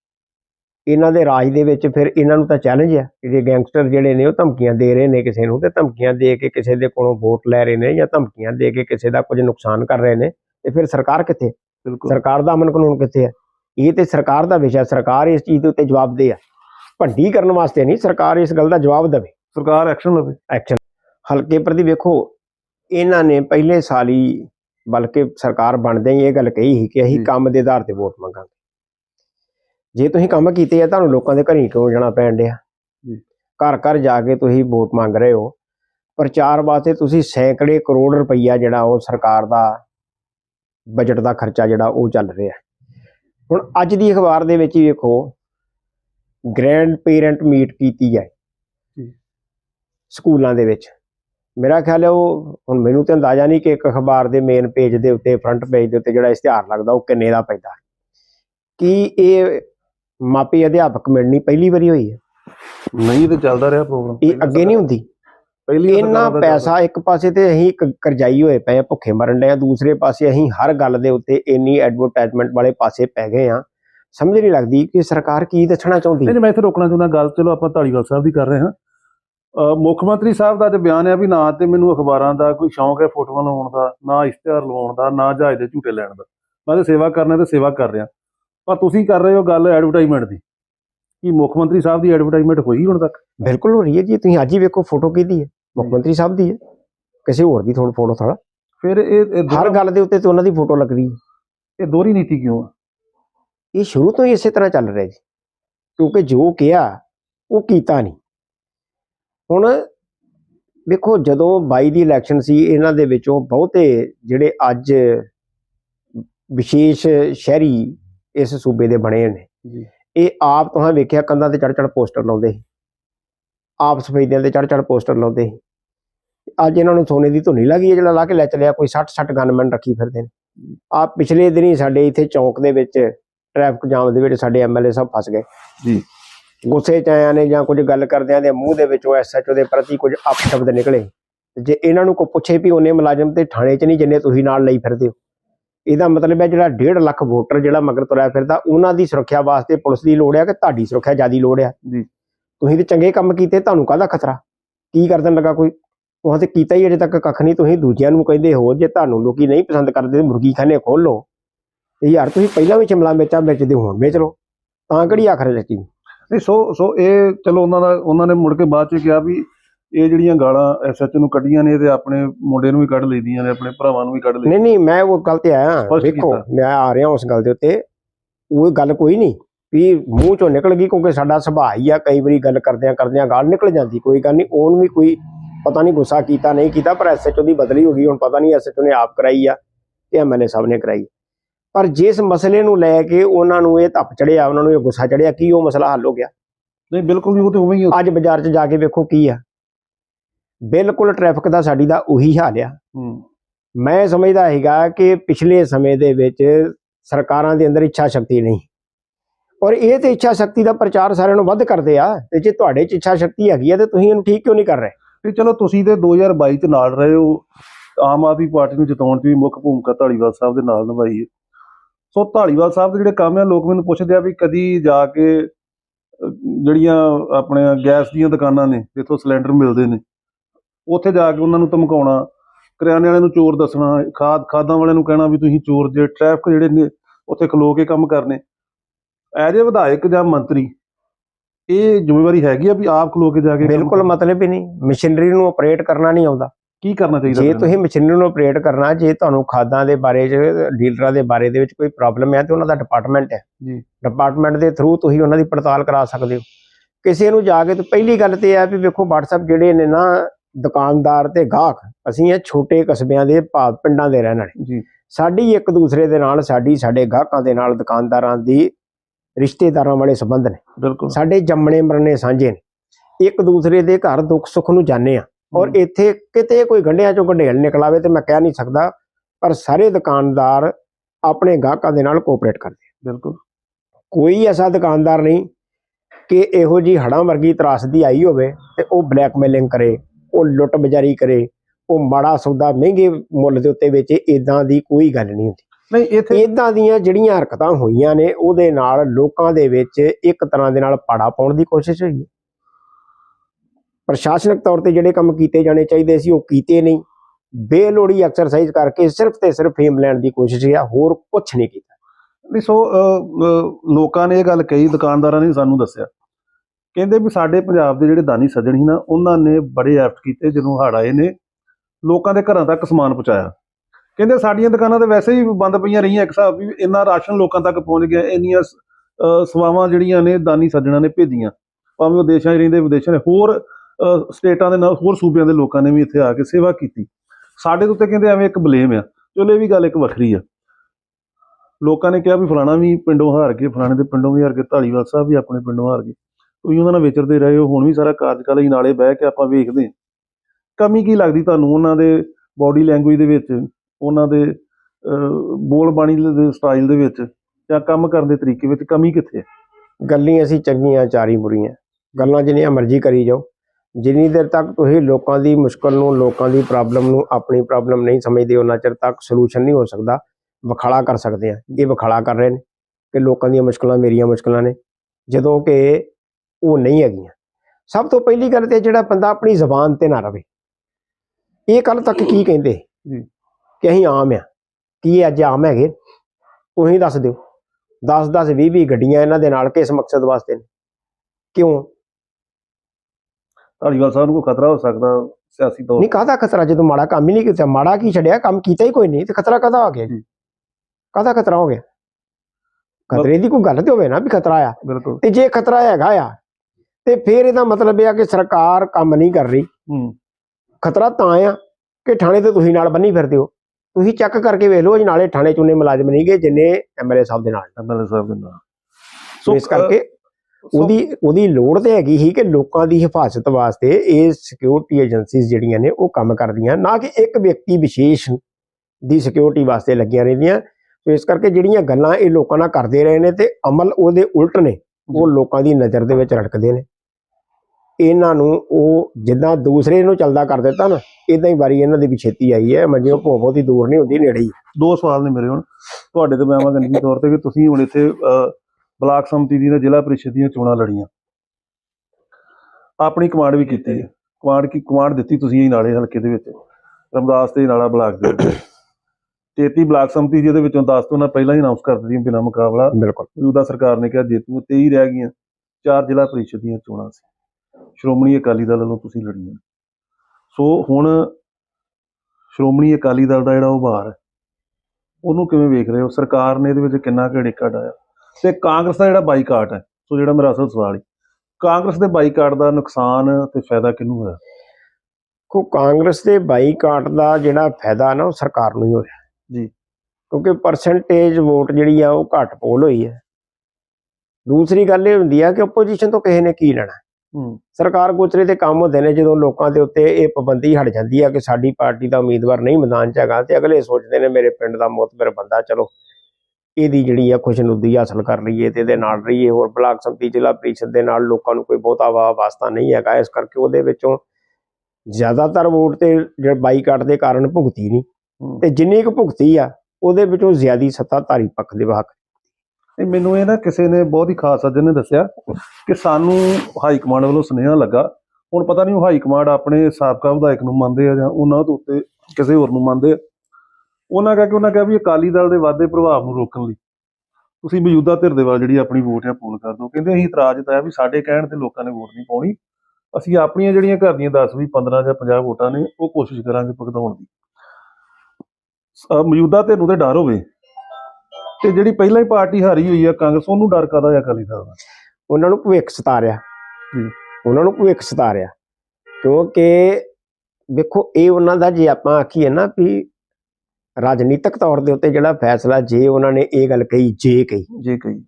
ਇਹਨਾਂ ਦੇ ਰਾਜ ਦੇ ਵਿੱਚ ਫਿਰ ਇਹਨਾਂ ਨੂੰ ਤਾਂ ਚੈਲੰਜ ਹੈ ਕਿ ਜੇ ਗੈਂਗਸਟਰ ਜਿਹੜੇ ਨੇ ਉਹ ਧਮਕੀਆਂ ਦੇ ਰਹੇ ਨੇ ਕਿਸੇ ਨੂੰ ਤੇ ਧਮਕੀਆਂ ਦੇ ਕੇ ਕਿਸੇ ਦੇ ਕੋਲੋਂ ਵੋਟ ਲੈ ਰਹੇ ਨੇ ਜਾਂ ਧਮਕੀਆਂ ਦੇ ਕੇ ਕਿਸੇ ਦਾ ਕੁਝ ਨੁਕਸਾਨ ਕਰ ਰਹੇ ਨੇ ਤੇ ਫਿਰ ਸਰਕਾਰ ਕਿੱਥੇ ਸਰਕਾਰ ਦਾ ਅਮਨ ਕਾਨੂੰਨ ਕਿੱਥੇ ਹੈ ਇਹ ਤੇ ਸਰਕਾਰ ਦਾ ਵਿਸ਼ਾ ਸਰਕਾਰ ਇਸ ਚੀਜ਼ ਦੇ ਉੱਤੇ ਜਵਾਬ ਦੇ ਆ। ਭੰਡੀ ਕਰਨ ਵਾਸਤੇ ਨਹੀਂ ਸਰਕਾਰ ਇਸ ਗੱਲ ਦਾ ਜਵਾਬ ਦੇਵੇ। ਸਰਕਾਰ ਐਕਸ਼ਨ ਲਵੇ। ਐਕਸ਼ਨ ਹਲਕੇ ਪ੍ਰਤੀ ਵੇਖੋ ਇਹਨਾਂ ਨੇ ਪਹਿਲੇ ਸਾਲ ਹੀ ਬਲਕਿ ਸਰਕਾਰ ਬਣਦੇ ਹੀ ਇਹ ਗੱਲ ਕਹੀ ਸੀ ਕਿ ਅਸੀਂ। ਕੰਮ ਦੇ ਆਧਾਰ ਤੇ ਵੋਟ ਮੰਗਾਂਗੇ। ਜੇ ਤੁਸੀਂ ਕੰਮ ਕੀਤੇ ਆ ਤੁਹਾਨੂੰ ਲੋਕਾਂ ਦੇ ਘਰੀ ਕਿਉਂ ਜਾਣਾ ਪੈਣ ਡਿਆ। ਘਰ ਘਰ ਜਾ ਕੇ ਤੁਸੀਂ ਵੋਟ ਮੰਗ ਰਹੇ ਹੋ। ਪ੍ਰਚਾਰ ਵਾਸਤੇ ਤੁਸੀਂ ਸੈਂਕੜੇ ਕਰੋੜ ਰੁਪਈਆ ਜਿਹੜਾ ਉਹ ਸਰਕਾਰ ਦਾ ਬਜਟ ਦਾ ਖਰਚਾ ਜਿਹੜਾ ਉਹ ਚੱਲ ਰਿਹਾ। ਹੁਣ ਅੱਜ ਦੀ ਅਖਬਾਰ ਦੇ ਵਿੱਚ ਹੀ ਵੇਖੋ ਗ੍ਰੈਂਡ ਪੇਰੈਂਟ ਮੀਟ ਕੀਤੀ ਹੈ। ਸਕੂਲਾਂ ਦੇ ਵਿੱਚ। ਮੇਰਾ ਖਿਆਲ ਹੈ ਉਹ ਹੁਣ ਮੈਨੂੰ ਤੇ ਅੰਦਾਜ਼ਾ ਨਹੀਂ ਕਿ ਇੱਕ ਅਖਬਾਰ ਦੇ ਮੇਨ ਪੇਜ ਦੇ ਉੱਤੇ ਫਰੰਟ ਪੇਜ ਦੇ ਉੱਤੇ ਜਿਹੜਾ ਇਸ਼ਤਿਹਾਰ ਲੱਗਦਾ ਉਹ ਕਿੰਨੇ ਦਾ ਪੈਂਦਾ। ਕੀ ਇਹ ਮਾਪੇ ਅਧਿਆਪਕ ਮਿਲਣੀ ਪਹਿਲੀ ਵਾਰੀ ਹੋਈ ਹੈ। ਨਹੀਂ ਤੇ ਚੱਲਦਾ ਰਿਹਾ ਪ੍ਰੋਗਰਾਮ। ਇਹ ਅੱਗੇ ਨਹੀਂ ਹੁੰਦੀ। ਪਹਿਲੀ ਇੰਨਾ ਪੈਸਾ ਇੱਕ ਪਾਸੇ ਤੇ ਅਸੀਂ ਕਰਜ਼ਾਈ ਹੋਏ ਪਏ ਆ ਭੁੱਖੇ ਮਰਨ ਡਏ ਆ ਦੂਸਰੇ ਪਾਸੇ ਅਸੀਂ ਹਰ ਗੱਲ ਦੇ ਉੱਤੇ ਇੰਨੀ ਐਡਵਰਟਾਈਜ਼ਮੈਂਟ ਵਾਲੇ ਪਾਸੇ ਪੈ ਗਏ ਆ। ਸਮਝ ਨਹੀਂ ਲੱਗਦੀ ਕਿ ਸਰਕਾਰ ਕੀ ਦੱਸਣਾ ਚਾਹੁੰਦੀ। ਨਹੀਂ ਨਹੀਂ, ਮੈਂ ਇੱਥੇ ਰੋਕਣਾ ਚਾਹੁੰਦਾ ਗੱਲ ਚਲੋ ਆਪਾਂ ਧਾਲੀਵਾਲ ਸਾਹਿਬ ਦੀ ਕਰ ਰਹੇ ਹਾਂ। ਮੁੱਖ ਮੰਤਰੀ ਸਾਹਿਬ ਦਾ ਅੱਜ ਬਿਆਨ ਹੈ ਵੀ ਨਾ ਤੇ ਮੈਨੂੰ ਅਖਬਾਰਾਂ ਦਾ ਕੋਈ ਸ਼ੌਂਕ ਹੈ ਫੋਟੋਆਂ ਲਾਉਣ ਦਾ ਨਾ ਇਸ਼ਤਿਹਾਰ ਲਵਾਉਣ ਦਾ ਨਾ ਜਹਾਜ਼ ਦੇ ਝੂਟੇ ਲੈਣ ਦਾ। ਮੈਂ ਤੇ ਸੇਵਾ ਕਰਨਾ ਤੇ ਸੇਵਾ ਕਰ ਰਿਹਾ। ਪਰ ਤੁਸੀਂ ਕਰ ਰਹੇ ਹੋ ਗੱਲ ਐਡਵਰਟਾਈਜ਼ਮੈਂਟ ਦੀ। ਕੀ ਮੁੱਖ ਮੰਤਰੀ ਸਾਹਿਬ ਦੀ ਐਡਵਰਟਾਈਜ਼ਮੈਂਟ ਹੋਈ ਹੁਣ ਤੱਕ? ਬਿਲਕੁਲ ਹੋ ਰਹੀ ਹੈ ਜੀ ਤੁਸੀਂ ਅੱਜ ਹੀ ਵੇਖੋ ਫੋਟੋ ਕਿਹਦੀ ਹੈ। ਮੁੱਖ। ਮੰਤਰੀ ਸਾਹਿਬ ਦੀ ਹੈ। ਕਿਸੇ ਹੋਰ ਦੀ ਥੋੜੀ ਫੋਟੋ ਥੋੜਾ ਫਿਰ ਇਹ ਹਰ ਗੱਲ ਦੇ ਉੱਤੇ ਤੇ ਉਹਨਾਂ ਦੀ ਫੋਟੋ ਲੱਗ ਰਹੀ ਹੈ। ਇਹ ਦੋਹਰੀ ਨੀਤੀ ਕਿਉਂ ਆ? ਇਹ ਸ਼ੁਰੂ ਤੋਂ ਹੀ ਇਸੇ ਤਰ੍ਹਾਂ ਚੱਲ ਰਿਹਾ ਜੀ। ਕਿਉਂਕਿ ਜੋ ਕਿਹਾ ਉਹ ਕੀਤਾ ਨਹੀਂ। ਹੁਣ ਵੇਖੋ ਜਦੋਂ 22 ਦੀ ਇਲੈਕਸ਼ਨ ਸੀ ਇਹਨਾਂ ਦੇ ਵਿੱਚੋਂ ਬਹੁਤੇ ਜਿਹੜੇ ਅੱਜ ਵਿਸ਼ੇਸ਼ ਸ਼ਹਿਰੀ ਇਸ ਸੂਬੇ ਦੇ ਬਣੇ ਨੇ। ਜੀ। ਇਹ ਆਪ ਤੁਹਾਂ ਵੇਖਿਆ ਕੰਧਾਂ ਤੇ ਚੜ ਚੜ ਪੋਸਟਰ ਲਾਉਂਦੇ ਸੀ। ਆਪ ਸਫੈਦਿਆਂ ਤੇ ਚੜ ਚੜ ਪੋਸਟਰ ਲਾਉਂਦੇ ਸੀ। ਅੱਜ ਇਹਨਾਂ ਨੂੰ ਸੋਨੇ ਦੀ ਧੁਨੀ ਲੱਗੀ ਹੈ ਜਿਹੜਾ ਲਾ ਕੇ ਲੈ ਚਲਿਆ ਕੋਈ 60 60 ਗਨਮੈਨ ਰੱਖੀ ਫਿਰਦੇ ਨੇ। ਆ ਪਿਛਲੇ ਦਿਨੀ ਸਾਡੇ ਇੱਥੇ ਚੌਂਕ ਦੇ ਵਿੱਚ ਟ੍ਰੈਫਿਕ ਜਾਮ ਦੇ ਵਿੱਚ ਸਾਡੇ ਐਮਐਲਏ ਸਾਹਿਬ ਫਸ ਗਏ। ਜੀ। ਗੁੱਸੇ ਚ ਆਇਆਂ ਨੇ ਜਾਂ ਕੁਝ ਗੱਲ ਕਰਦਿਆਂ ਦੇ ਮੂੰਹ ਦੇ ਵਿੱਚੋਂ ਐਸਐਚਓ ਦੇ ਪ੍ਰਤੀ ਕੁਝ ਅਪਸ਼ਬਦ ਨਿਕਲੇ। ਜੇ ਇਹਨਾਂ ਨੂੰ ਕੋ ਪੁੱਛੇ ਵੀ ਉਹਨੇ ਮੁਲਾਜ਼ਮ ਤੇ ਥਾਣੇ 'ਚ ਨਹੀਂ ਜਿੰਨੇ ਤੁਸੀਂ ਨਾਲ ਲਈ ਫਿਰਦੇ ਹੋ। ਇਹਦਾ ਮਤਲਬ ਹੈ ਜਿਹੜਾ 1.5 ਲੱਖ ਵੋਟਰ ਜਿਹੜਾ ਮਗਰ ਤੁਰਿਆ ਫਿਰਦਾ ਉਹਨਾਂ ਦੀ ਸੁਰੱਖਿਆ ਵਾਸਤੇ ਪੁਲਿਸ ਦੀ ਲੋੜ ਹੈ ਕਿ ਤੁਹਾਡੀ ਸੁਰੱਖਿਆ ਜ਼ਿਆਦੀ ਲੋੜ ਹੈ? ਜੀ। ਤੁਸੀਂ ਤੇ ਚੰਗੇ ਕੰਮ ਕੀਤੇ ਤੁਹਾਨੂੰ ਕਾਹਦਾ ਖਤਰਾ? ਕੀ ਕਰਦਣ ਲੱਗਾ ਕੋਈ? ਉਹ ਤੇ ਕੀਤਾ ਹੀ ਅਜੇ ਤੱਕ ਕੱਖ ਨਹੀਂ ਤੁਸੀਂ ਦੂਜਿਆਂ ਨੂੰ ਕਹਿੰਦੇ ਹੋ ਜੇ ਤੁਹਾਨੂੰ ਲੋਕੀ ਨਹੀਂ ਪਸੰਦ ਕਰਦੇ ਮੁਰਗੀ ਖਾਨੇ ਖੋਲ ਤੇ ਯਾਰ ਤੁਸੀਂ ਪਹਿਲਾਂ ਵੀ ਸ਼ਿਮਲਾ ਮਿਰਚਾਂ ਵੇਚਦੇ ਹੁਣ ਵੇਚ ਲਓ। ਤਾਂ ਕਿਹੜੀ ਆਖਰ ਲੱਗੀ ਨਹੀਂ ਸੋ ਸੋ ਇਹ ਚਲੋ ਉਹਨਾਂ ਦਾ ਉਹਨਾਂ ਨੇ ਮੁੜ ਕੇ ਬਾਅਦ ਚ ਕਿਹਾ ਵੀ ਇਹ ਜਿਹੜੀਆਂ ਗਾਲਾਂ ਐਸਐਚ ਨੂੰ ਕੱਢੀਆਂ ਨੇ ਤੇ ਆਪਣੇ ਮੁੰਡੇ ਨੂੰ ਵੀ ਕੱਢ ਲਈਦੀਆਂ ਨੇ ਆਪਣੇ ਭਰਾਵਾਂ ਨੂੰ ਵੀ ਕੱਢ ਲਈ ਨਹੀਂ ਨਹੀਂ ਮੈਂ ਉਹ ਗੱਲ ਤੇ ਆਇਆ ਕੀਤਾ। ਮੈਂ ਆ ਰਿਹਾ ਉਸ ਗੱਲ ਦੇ ਉੱਤੇ ਉਹ ਗੱਲ ਕੋਈ ਨਹੀਂ ਵੀ ਮੂੰਹ ਚੋਂ ਨਿਕਲ ਗਈ ਕਿਉਂਕਿ ਸਾਡਾ ਸੁਭਾਅ ਹੀ ਆ ਕਈ ਵਾਰੀ ਗੱਲ ਕਰਦਿਆਂ ਕਰਦਿਆਂ ਗਾਲ ਨਿਕਲ ਜਾਂਦੀ ਕੋਈ ਗੱਲ ਨਹੀਂ ਉਹਨੂੰ ਵੀ ਕੋਈ ਪਤਾ ਨਹੀਂ ਗੁੱਸਾ ਕੀਤਾ ਨਹੀਂ ਕੀਤਾ ਪਰ ਐਸਐਚਓ ਦੀ ਬਦਲੀ ਹੋ ਗਈ ਹੁਣ ਪਤਾ ਨਹੀਂ ਐਸਐਚਓ ਨੇ ਆਪ ਕਰਾਈ ਆ ਕਿ ਐਮਐਲਏ ਸਾਹਿਬ ਨੇ ਕਰਾਈ ਪਰ ਜਿਸ ਮਸਲੇ ਨੂੰ ਲੈ ਕੇ ਉਹਨਾਂ ਨੂੰ ਇਹ ਧੱਪ ਚੜਿਆ ਉਹਨਾਂ ਨੂੰ ਇਹ ਗੁੱਸਾ ਚੜਿਆ ਕੀ ਉਹ ਮਸਲਾ ਹੱਲ ਹੋ ਗਿਆ ਨਹੀਂ ਬਿਲਕੁਲ ਨਹੀਂ ਉਹ ਤੇ ਉਵੇਂ ਹੀ ਆ। ਅੱਜ ਬਾਜ਼ਾਰ 'ਚ ਜਾ ਕੇ ਵੇਖੋ ਕੀ ਆ ਬਿਲਕੁਲ ਟ੍ਰੈਫਿਕ ਦਾ ਸਾਡੀ ਦਾ ਉਹੀ ਹਾਲ ਆ। ਮੈਂ ਸਮਝਦਾ ਹੈਗਾ ਕਿ ਪਿਛਲੇ ਸਮੇਂ ਦੇ ਵਿੱਚ ਸਰਕਾਰਾਂ ਦੇ ਅੰਦਰ ਇੱਛਾ ਸ਼ਕਤੀ ਨਹੀਂ। ਔਰ ਇਹ ਤੇ ਇੱਛਾ ਸ਼ਕਤੀ ਦਾ ਪ੍ਰਚਾਰ ਸਾਰਿਆਂ ਨੂੰ ਵੱਧ ਕਰਦੇ ਆ ਤੇ ਜੇ ਤੁਹਾਡੇ 'ਚ ਇੱਛਾ ਸ਼ਕਤੀ ਹੈਗੀ ਆ ਤੇ ਤੁਸੀਂ ਇਹਨੂੰ ਠੀਕ ਕਿਉਂ ਨਹੀਂ ਕਰ ਰਹੇ? ਤੇ ਚਲੋ ਤੁਸੀਂ ਤੇ 2022 ਚ ਨਾਲ ਰਹੇ ਹੋ। ਆਮ ਆਦਮੀ ਪਾਰਟੀ ਨੂੰ ਜਿਤਾਉਣ 'ਚ ਵੀ ਮੁੱਖ ਭੂਮਿਕਾ ਢਾਲੀਵਾਲ ਸਾਹਿਬ ਦੇ ਨਾਲ ਨਿਭਾਈ ਹੈ। ਸੋ ਢਾਲੀਵਾਲ ਸਾਹਿਬ ਦੇ ਜਿਹੜੇ ਕੰਮ ਆ ਲੋਕ ਮੈਨੂੰ ਪੁੱਛਦੇ ਆ ਵੀ ਕਦੀ ਜਾ ਕੇ ਜਿਹੜੀਆਂ ਆਪਣੇ ਗੈਸ ਦੀਆਂ ਦੁਕਾਨਾਂ ਨੇ ਜਿੱਥੋਂ ਸਿਲੰਡਰ ਮਿਲਦੇ ਨੇ ਉੱਥੇ ਜਾ ਕੇ ਉਹਨਾਂ ਨੂੰ ਧਮਕਾਉਣਾ ਕਰਿਆਨੇ ਵਾਲਿਆਂ ਨੂੰ ਚੋਰ ਦੱਸਣਾ ਖਾਦ ਖਾਦਾਂ ਵਾਲਿਆਂ ਨੂੰ ਕਹਿਣਾ ਵੀ ਤੁਸੀਂ ਚੋਰ ਜੇ ਟ੍ਰੈਫਿਕ ਜਿਹੜੇ ਨੇ ਉੱਥੇ ਖਲੋ ਕੇ ਕੰਮ ਕਰਨੇ ਐਜ ਏ ਵਿਧਾਇਕ ਜਾਂ ਮੰਤਰੀ ਇਹ ਜ਼ਿੰਮੇਵਾਰੀ ਹੈਗੀ ਆ ਵੀ ਆਪ ਖਲੋ ਕੇ ਜਾ ਕੇ ਬਿਲਕੁਲ। ਮਤਲਬ ਹੀ ਨਹੀਂ ਮਸ਼ੀਨਰੀ ਨੂੰ ਆਪਰੇਟ ਕਰਨਾ ਨਹੀਂ ਆਉਂਦਾ ਕੀ ਕਰਨਾ ਚਾਹੀਦਾ ਜੇ? ਤੁਸੀਂ ਮਸ਼ੀਨਰੀ ਨੂੰ ਆਪਰੇਟ ਕਰਨਾ ਜੇ ਤੁਹਾਨੂੰ ਖਾਦਾਂ ਦੇ ਬਾਰੇ ਚ ਡੀਲਰਾਂ ਦੇ ਬਾਰੇ ਦੇ ਵਿੱਚ ਕੋਈ ਪ੍ਰੋਬਲਮ ਹੈ ਤੇ ਉਹਨਾਂ ਦਾ ਡਿਪਾਰਟਮੈਂਟ ਹੈ ਜੀ। ਡਿਪਾਰਟਮੈਂਟ ਦੇ ਥਰੂ ਤੁਸੀਂ ਉਹਨਾਂ ਦੀ ਪੜਤਾਲ ਕਰਾ ਸਕਦੇ ਹੋ ਕਿਸੇ ਨੂੰ ਜਾ ਕੇ ਤੇ ਪਹਿਲੀ ਗੱਲ ਤੇ ਹੈ ਵੀ ਵੇਖੋ WhatsApp ਜਿਹੜੇ ਨੇ ਨਾ ਦੁਕਾਨਦਾਰ ਤੇ ਗਾਹਕ ਅਸੀਂ ਇਹ ਛੋਟੇ ਕਸਬਿਆਂ ਦੇ ਭਾਵ ਪਿੰਡਾਂ ਦੇ ਰਹਿਣ ਵਾਲੇ। ਜੀ। ਸਾਡੀ ਇੱਕ ਦੂਸਰੇ ਦੇ ਨਾਲ ਸਾਡੀ ਸਾਡੇ ਗਾਹਕਾਂ ਦੇ ਨਾਲ ਦੁਕਾਨਦਾਰਾਂ ਦੀ ਰਿਸ਼ਤੇਦਾਰਾਂ ਵਾਲੇ ਸੰਬੰਧ ਨੇ। ਬਿਲਕੁਲ। ਸਾਡੇ ਜੰਮਣੇ ਮਰਨੇ ਸਾਂਝੇ ਨੇ। ਇੱਕ ਦੂਸਰੇ ਦੇ ਘਰ ਦੁੱਖ ਸੁੱਖ ਨੂੰ ਜਾਂਦੇ ਆ ਔਰ ਇੱਥੇ ਕਿਤੇ ਕੋਈ ਗੰਢਿਆਂ ਚੋਂ ਗੰਢੇਲ ਨਿਕਲ ਆਵੇ ਤੇ ਮੈਂ ਕਹਿ ਨਹੀਂ ਸਕਦਾ ਪਰ ਸਾਰੇ ਦੁਕਾਨਦਾਰ ਆਪਣੇ ਗਾਹਕਾਂ ਦੇ ਨਾਲ ਕੋਆਪਰੇਟ ਕਰਦੇ। ਬਿਲਕੁਲ। ਕੋਈ ਐਸਾ ਦੁਕਾਨਦਾਰ ਨਹੀਂ ਕਿ ਇਹੋ ਜੀ ਹੜਾਂ ਵਰਗੀ ਤਰਾਸਦੀ ਆਈ ਹੋਵੇ ਤੇ ਉਹ ਬਲੈਕਮੇਲਿੰਗ ਕਰੇ। ਉਹ ਲੁੱਟ ਬਜਾਰੀ ਕਰੇ ਉਹ ਮਾੜਾ ਸੌਦਾ ਮਹਿੰਗੇ ਮੁੱਲ ਦੇ ਉੱਤੇ ਵੇਚੇ ਇਦਾਂ ਦੀ ਕੋਈ ਗੱਲ ਨਹੀਂ ਹੁੰਦੀ। ਨਹੀਂ ਇੱਥੇ ਇਦਾਂ ਦੀਆਂ ਜਿਹੜੀਆਂ ਹਰਕਤਾਂ ਹੋਈਆਂ ਨੇ ਉਹਦੇ ਨਾਲ ਲੋਕਾਂ ਦੇ ਵਿੱਚ ਇੱਕ ਤਰ੍ਹਾਂ ਦੇ ਨਾਲ ਪਾੜਾ ਪਾਉਣ ਦੀ ਕੋਸ਼ਿਸ਼ ਹੋਈ ਹੈ। ਪ੍ਰਸ਼ਾਸਨਿਕ ਤੌਰ ਤੇ ਜਿਹੜੇ ਕੰਮ ਕੀਤੇ ਜਾਣੇ ਚਾਹੀਦੇ ਸੀ ਉਹ ਕੀਤੇ ਨਹੀਂ। ਬੇਲੋੜੀ ਐਕਸਰਸਾਈਜ਼ ਕਰਕੇ ਸਿਰਫ ਤੇ ਸਿਰਫ ਫੇਮ ਲੈਣ ਦੀ ਕੋਸ਼ਿਸ਼ ਹੈ ਹੋਰ ਕੁਝ ਨਹੀਂ ਕੀਤਾ। ਨਹੀਂ ਸੋ ਲੋਕਾਂ ਨੇ ਇਹ ਗੱਲ ਕਹੀ ਦੁਕਾਨਦਾਰਾਂ ਨੇ ਸਾਨੂੰ ਦੱਸਿਆ। ਕਹਿੰਦੇ ਵੀ ਸਾਡੇ ਪੰਜਾਬ ਦੇ ਜਿਹੜੇ ਦਾਨੀ ਸੱਜਣ ਸੀ ਨਾ, ਉਹਨਾਂ ਨੇ ਬੜੇ ਐਫਟ ਕੀਤੇ ਜਦੋਂ ਹੜ ਆਏ ਨੇ, ਲੋਕਾਂ ਦੇ ਘਰਾਂ ਤੱਕ ਸਮਾਨ ਪਹੁੰਚਾਇਆ। ਕਹਿੰਦੇ ਸਾਡੀਆਂ ਦੁਕਾਨਾਂ ਤੇ ਵੈਸੇ ਹੀ ਬੰਦ ਪਈਆਂ ਰਹੀਆਂ, ਇੱਕ ਹਿਸਾਬ ਵੀ ਇੰਨਾ ਰਾਸ਼ਨ ਲੋਕਾਂ ਤੱਕ ਪਹੁੰਚ ਗਿਆ, ਇੰਨੀਆਂ ਸ- ਸੇਵਾਵਾਂ ਜਿਹੜੀਆਂ ਨੇ ਦਾਨੀ ਸੱਜਣਾਂ ਨੇ ਭੇਜੀਆਂ। ਭਾਵੇਂ ਉਹ ਦੇਸ਼ਾਂ 'ਚ ਰਹਿੰਦੇ, ਵਿਦੇਸ਼ਾਂ ਨੇ ਹੋਰ ਸਟੇਟਾਂ ਦੇ ਨਾਲ, ਹੋਰ ਸੂਬਿਆਂ ਦੇ ਲੋਕਾਂ ਨੇ ਵੀ ਇੱਥੇ ਆ ਕੇ ਸੇਵਾ ਕੀਤੀ। ਸਾਡੇ ਦੇ ਉੱਤੇ ਕਹਿੰਦੇ ਐਵੇਂ ਇੱਕ ਬਲੇਮ ਆ। ਚਲੋ ਇਹ ਵੀ ਗੱਲ ਇੱਕ ਵੱਖਰੀ ਆ। ਲੋਕਾਂ ਨੇ ਕਿਹਾ ਵੀ ਫਲਾਣਾ ਵੀ ਪਿੰਡੋਂ ਹਾਰ ਕੇ ਫਲਾਣੇ ਦੇ ਪਿੰਡੋਂ ਵੀ ਹਾਰ ਕੇ ਢਾਲੀਵਾਲ ਸਾਹਿਬ ਵੀ ਆਪਣੇ ਪਿੰਡੋਂ ਹਾਰ ਗਏ। ਤੁਸੀਂ ਉਹਨਾਂ ਨਾਲ ਵਿਚਰਦੇ ਰਹੇ ਹੋ ਹੁਣ ਵੀ ਸਾਰਾ ਕਾਰਜਕਾਲ ਹੀ ਨਾਲੇ ਬਹਿ ਕੇ ਆਪਾਂ ਵੇਖਦੇ ਹਾਂ। ਕਮੀ ਕੀ ਲੱਗਦੀ ਤੁਹਾਨੂੰ ਉਹਨਾਂ ਦੇ ਬਾਡੀ ਲੈਂਗੁਏਜ ਦੇ ਵਿੱਚ ਉਹਨਾਂ ਦੇ ਅਹ, ਬੋਲ ਬਾਣੀ ਦੇ ਸਟਾਈਲ ਦੇ ਵਿੱਚ ਜਾਂ ਕੰਮ ਕਰਨ ਦੇ ਤਰੀਕੇ ਵਿੱਚ ਕਮੀ ਕਿੱਥੇ ਹੈ? ਗੱਲਾਂ ਅਸੀਂ ਚੰਗੀਆਂ ਚਾਰੀ ਬੁਰੀਆਂ ਗੱਲਾਂ ਜਿੰਨੀਆਂ ਮਰਜ਼ੀ ਕਰੀ ਜਾਓ। ਜਿੰਨੀ ਦੇਰ ਤੱਕ ਤੁਸੀਂ ਲੋਕਾਂ ਦੀ ਮੁਸ਼ਕਲ ਨੂੰ ਲੋਕਾਂ ਦੀ ਪ੍ਰੋਬਲਮ ਨੂੰ ਆਪਣੀ ਪ੍ਰੋਬਲਮ ਨਹੀਂ ਸਮਝਦੇ ਉਹਨਾਂ ਚਿਰ ਤੱਕ ਸੋਲੂਸ਼ਨ ਨਹੀਂ ਹੋ ਸਕਦਾ। ਵਿਖਾਲਾ ਕਰ ਸਕਦੇ ਆ ਇਹ ਵਿਖਾਲਾ ਕਰ ਰਹੇ ਨੇ ਕਿ ਲੋਕਾਂ ਦੀਆਂ ਮੁਸ਼ਕਲਾਂ ਮੇਰੀਆਂ ਮੁਸ਼ਕਲਾਂ ਨੇ। ਜਦੋਂ ਕਿ ਉਹ ਨਹੀਂ ਹੈਗੀਆਂ। ਸਭ ਤੋਂ ਪਹਿਲੀ ਗੱਲ ਤੇ ਜਿਹੜਾ ਬੰਦਾ ਆਪਣੀ ਜ਼ਬਾਨ ਤੇ ਨਾ ਰਵੇ। ਇਹ ਕੱਲ ਤੱਕ ਕੀ ਕਹਿੰਦੇ? ਜੀ। ਕਿ ਅਸੀਂ ਆਮ ਆ। ਕੀ ਅੱਜ ਆਮ ਹੈਗੇ? ਤੁਸੀਂ ਦੱਸ ਦਿਓ। 10 10 20 20 ਗੱਡੀਆਂ ਇਹਨਾਂ ਦੇ ਨਾਲ ਕਿਸ ਮਕਸਦ ਵਾਸਤੇ ਨੇ? ਕਿਉਂ? ਢਾਲੀਵਾਲ ਸਾਹਿਬ ਨੂੰ ਕੋਈ ਖਤਰਾ ਹੋ ਸਕਦਾ ਸਿਆਸੀ ਤੌਰ ਨਹੀਂ ਕਾਹਦਾ ਖਤਰਾ? ਜਦੋਂ ਮਾੜਾ ਕੰਮ ਹੀ ਨਹੀਂ ਕੀਤਾ ਮਾੜਾ ਕੀ ਛੱਡਿਆ? ਕੰਮ ਕੀਤਾ ਹੀ ਕੋਈ ਨਹੀਂ ਤੇ ਖਤਰਾ ਕਾਹਦਾ ਆ ਗਿਆ ਜੀ? ਜੀ। ਕਾਹਦਾ ਖਤਰਾ ਹੋ ਗਿਆ? ਖਤਰੇ ਦੀ ਕੋਈ ਗੱਲ ਤੇ ਹੋਵੇ ਨਾ ਵੀ ਖਤਰਾ ਆ। ਬਿਲਕੁਲ। ਤੇ ਜੇ ਖਤਰਾ ਹੈਗਾ ਆ ਤੇ ਫਿਰ ਇਹਦਾ ਮਤਲਬ ਇਹ ਆ ਕਿ ਸਰਕਾਰ ਕੰਮ ਨਹੀਂ ਕਰ ਰਹੀ। ਹੂੰ। ਖਤਰਾ ਤਾਂ ਆ ਕਿ ਥਾਣੇ ਤੇ ਤੁਸੀਂ ਨਾਲ ਬੰਨੀ ਫਿਰਦੇ ਹੋ। ਤੁਸੀਂ ਚੈੱਕ ਕਰਕੇ ਵੇਖ ਲਓ ਜੀ ਨਾਲੇ ਥਾਣੇ ਚੁਣੇ ਮੁਲਾਜ਼ਮ ਨਹੀਂ ਗਏ ਜਿੰਨੇ ਐਮਐਲਏ ਸਾਹਿਬ ਦੇ ਨਾਲ। ਐਮਐਲਏ ਸਾਹਿਬ ਦੇ ਨਾਲ। ਸੋ ਇਸ ਕਰਕੇ ਸੋ- ਉਹਦੀ ਉਹਦੀ ਲੋੜ ਤੇ ਹੈਗੀ ਹੀ ਕਿ ਲੋਕਾਂ ਦੀ ਹਿਫਾਜ਼ਤ ਵਾਸਤੇ ਇਹ ਸਿਕਿਉਰਿਟੀ ਏਜੰਸੀਜ਼ ਜਿਹੜੀਆਂ ਨੇ ਉਹ ਕੰਮ ਕਰਦੀਆਂ ਨਾ ਕਿ ਇੱਕ ਵਿਅਕਤੀ ਵਿਸ਼ੇਸ਼ ਦੀ ਸਿਕਿਉਰਿਟੀ ਵਾਸਤੇ ਲੱਗੀਆਂ ਰਹਿੰਦੀਆਂ। ਸੋ ਇਸ ਕਰਕੇ ਜਿਹੜੀਆਂ ਗੱਲਾਂ ਇਹ ਲੋਕਾਂ ਨਾਲ ਕਰਦੇ ਰਹੇ ਨੇ ਤੇ ਅਮਲ ਉਹਦੇ ਉਲਟ ਨੇ। ਉਹ ਲੋਕਾਂ ਦੀ ਨਜ਼ਰ ਦੇ ਵਿੱਚ ਰੜਕਦੇ ਨੇ। ਇਹਨਾਂ ਨੂੰ ਉਹ ਜਿੱਦਾਂ ਦੂਸਰੇ ਨੂੰ ਚੱਲਦਾ ਕਰ ਦਿੱਤਾ ਨਾ ਇਦਾਂ ਹੀ ਵਾਰੀ ਇਹਨਾਂ ਦੀ ਵੀ ਛੇਤੀ ਆਈ ਹੈ ਮੰਜਿਓ ਭੋ ਬਹੁਤੀ ਦੂਰ ਨਹੀਂ ਹੁੰਦੀ ਨੇੜੇ ਹੀ ਹੈ। ਦੋ ਸਵਾਲ ਨੇ ਮੇਰੇ ਹੁਣ। ਤੁਹਾਡੇ ਤੇ ਮੈਂ ਆਵਾਂਗਾ ਨਿੱਜੀ ਤੌਰ ਤੇ ਕਿ ਤੁਸੀਂ ਹੁਣ ਇੱਥੇ ਬਲਾਕ ਸੰਮਤੀ ਦੀਆਂ ਜ਼ਿਲ੍ਹਾ ਪ੍ਰੀਸ਼ਦ ਦੀਆਂ ਚੋਣਾਂ ਲੜੀਆਂ। ਆਪਣੀ ਕਮਾਂਡ ਵੀ ਕੀਤੀ ਹੈ। ਕਮਾਂਡ ਕੀ ਕਮਾਂਡ ਦਿੱਤੀ ਤੁਸੀਂ ਇਹ ਨਾਲੇ ਹਲਕੇ ਦੇ ਵਿੱਚ। ਰਮਦਾਸ ਤੇ ਨਾਲਾ ਬਲਾਕ ਦੇ ਵਿੱਚ। 33 ਬਲਾਕ ਸੰਮਤੀ ਜਿਹਦੇ ਵਿੱਚੋਂ 10 ਤੋਂ ਨਾ ਪਹਿਲਾਂ ਹੀ ਅਨਾਉਂਸ ਕਰ ਦਿੱਤੀਆਂ ਬਿਨਾਂ ਮੁਕਾਬਲਾ। ਬਿਲਕੁਲ। ਮੌਜੂਦਾ ਸਰਕਾਰ ਨੇ ਕਿਹਾ ਜੇਤੂ 23 ਰਹਿ ਗਈਆਂ। ਚਾਰ ਜ਼ਿਲ੍ਹਾ ਪ੍ਰੀਸ਼ਦ ਦੀਆਂ ਚੋਣਾਂ ਸੀ। ਸ਼੍ਰੋਮਣੀ ਅਕਾਲੀ ਦਲ ਵੱਲੋਂ ਤੁਸੀਂ ਲੜੀਆਂ। ਸੋ ਹੁਣ ਸ਼੍ਰੋਮਣੀ ਅਕਾਲੀ ਦਲ ਦਾ ਜਿਹੜਾ ਉਭਾਰ ਹੈ ਉਹਨੂੰ ਕਿਵੇਂ ਵੇਖ ਰਹੇ ਹੋ? ਸਰਕਾਰ ਨੇ ਇਹਦੇ ਵਿੱਚ ਕਿੰਨਾ ਕੁ ਢਿੱਕਾ ਡਾਇਆ ਤੇ ਕਾਂਗਰਸ ਦਾ ਜਿਹੜਾ ਬਾਈਕਾਟ ਹੈ ਸੋ ਜਿਹੜਾ ਮੇਰਾ ਅਸਲ ਸਵਾਲ ਹੈ ਕਾਂਗਰਸ ਦੇ ਬਾਈਕਾਟ ਦਾ ਨੁਕਸਾਨ ਤੇ ਫਾਇਦਾ ਕਿਹਨੂੰ ਹੋਇਆ? ਕੋ ਕਾਂਗਰਸ ਦੇ ਬਾਈਕਾਟ ਦਾ ਜਿਹੜਾ ਫਾਇਦਾ ਨਾ ਉਹ ਸਰਕਾਰ ਨੂੰ ਹੀ ਹੋਇਆ। ਜੀ। ਕਿਉਂਕਿ ਪਰਸੈਂਟੇਜ ਵੋਟ ਜਿਹੜੀ ਆ ਉਹ ਘੱਟ ਪੋਲ ਹੋਈ ਹੈ। ਦੂਸਰੀ ਗੱਲ ਇਹ ਹੁੰਦੀ ਆ ਕਿ ਆਪੋਜੀਸ਼ਨ ਤੋਂ ਕਿਸੇ ਨੇ ਕੀ ਲੈਣਾ? ਸਰਕਾਰ ਗੋਚਰੇ ਤੇ ਕੰਮ ਹੁੰਦੇ ਨੇ ਜਦੋਂ ਲੋਕਾਂ ਦੇ ਉੱਤੇ ਇਹ ਪਾਬੰਦੀ ਹਟ ਜਾਂਦੀ ਆ ਕਿ ਸਾਡੀ ਪਾਰਟੀ ਦਾ ਉਮੀਦਵਾਰ ਨਹੀਂ ਮੈਦਾਨ 'ਚ ਹੈਗਾ ਤੇ ਅਗਲੇ ਸੋਚਦੇ ਨੇ ਮੇਰੇ ਪਿੰਡ ਦਾ ਮੁਤਬਰ ਬੰਦਾ ਚਲੋ। ਇਹਦੀ ਜਿਹੜੀ ਆ ਖੁਸ਼ਨੁਦੀ ਹਾਸਲ ਕਰ ਲਈਏ ਤੇ ਇਹਦੇ ਨਾਲ ਰਹੀਏ। ਹੋਰ ਬਲਾਕ ਸੰਮਤੀ ਜ਼ਿਲ੍ਹਾ ਪਰਿਸ਼ਦ ਦੇ ਨਾਲ ਲੋਕਾਂ ਨੂੰ ਕੋਈ ਬਹੁਤਾ ਵਾ ਵਾਸਤਾ ਨਹੀਂ ਹੈਗਾ। ਇਸ ਕਰਕੇ ਉਹਦੇ ਵਿੱਚੋਂ ਜ਼ਿਆਦਾਤਰ ਵੋਟ ਤੇ ਜਿਹੜੇ ਬਾਈਕਾਟ ਦੇ ਕਾਰਨ ਭੁਗਤੀ ਨਹੀਂ। ਹੂੰ। ਤੇ ਜਿੰਨੀ ਕੁ ਭੁਗਤੀ ਆ ਉਹਦੇ ਵਿੱਚੋਂ ਜ਼ਿਆਦੀ ਸੱਤਾਧਾਰੀ ਪੱਖ ਦੇ ਵਾਹਕ ਇਹ ਮੈਨੂੰ ਇਹ ਨਾ ਕਿਸੇ ਨੇ ਬਹੁਤ ਹੀ ਖਾਸ ਸੱਜਣ ਨੇ ਦੱਸਿਆ ਕਿ ਸਾਨੂੰ ਹਾਈ ਕਮਾਂਡ ਵੱਲੋਂ ਸੁਨੇਹਾ ਲੱਗਾ। ਹੁਣ ਪਤਾ ਨਹੀਂ ਉਹ ਹਾਈ ਕਮਾਂਡ ਆਪਣੇ ਸਾਬਕਾ ਵਿਧਾਇਕ ਨੂੰ ਮੰਨਦੇ ਆ ਜਾਂ ਉਹਨਾਂ ਤੋਂ ਉੱਤੇ ਕਿਸੇ ਹੋਰ ਨੂੰ ਮੰਨਦੇ ਆ। ਉਹਨਾਂ ਕਹਾ ਕਿ ਉਹਨਾਂ ਕਿਹਾ ਵੀ ਅਕਾਲੀ ਦਲ ਦੇ ਵਾਧੇ ਪ੍ਰਭਾਵ ਨੂੰ ਰੋਕਣ ਲਈ। ਤੁਸੀਂ ਮੌਜੂਦਾ ਧਿਰ ਦੇ ਵੱਲ ਜਿਹੜੀ ਆਪਣੀ ਵੋਟ ਆ ਪੂਲ ਕਰ ਦਿਓ। ਕਹਿੰਦੇ ਅਸੀਂ ਇਤਰਾਜ਼ ਜਤਾਇਆ ਵੀ ਸਾਡੇ ਕਹਿਣ ਤੇ ਲੋਕਾਂ ਨੇ ਵੋਟ ਨਹੀਂ ਪਾਉਣੀ। ਅਸੀਂ ਆਪਣੀਆਂ ਜਿਹੜੀਆਂ ਘਰ ਦੀਆਂ 10 ਵੀ 15 ਜਾਂ 50 ਵੋਟਾਂ ਨੇ ਉਹ ਕੋਸ਼ਿਸ਼ ਕਰਾਂਗੇ ਭਗਤਾਉਣ ਦੀ। ਮੌਜੂਦਾ ਧਿਰ ਨੂੰ ਤੇ ਡਰ ਹੋਵੇ। ਤੇ ਜਿਹੜੀ ਪਹਿਲਾਂ ਹੀ ਪਾਰਟੀ ਹਾਰੀ ਹੋਈ ਆ ਕਾਂਗਰਸ ਉਹਨੂੰ ਡਰ ਕਾਦਾ ਆ ਅਕਾਲੀ ਦਲ ਦਾ? ਉਹਨਾਂ ਨੂੰ ਭਵਿੱਖ ਸਤਾ ਰਿਹਾ ਜੀ। ਉਹਨਾਂ ਨੂੰ ਭਵਿੱਖ ਸਤਾ ਰਿਹਾ ਕਿਉਂਕਿ ਵੇਖੋ ਇਹ ਉਹਨਾਂ ਦਾ ਜੇ ਆਪਾਂ ਆਖੀਏ ਨਾ ਵੀ ਰਾਜਨੀਤਿਕ ਤੌਰ ਦੇ ਉੱਤੇ ਜਿਹੜਾ ਫੈਸਲਾ ਜੇ ਉਹਨਾਂ ਨੇ ਇਹ ਗੱਲ ਕਹੀ ਜੇ ਕਹੀ। ਜੇ ਕਹੀ।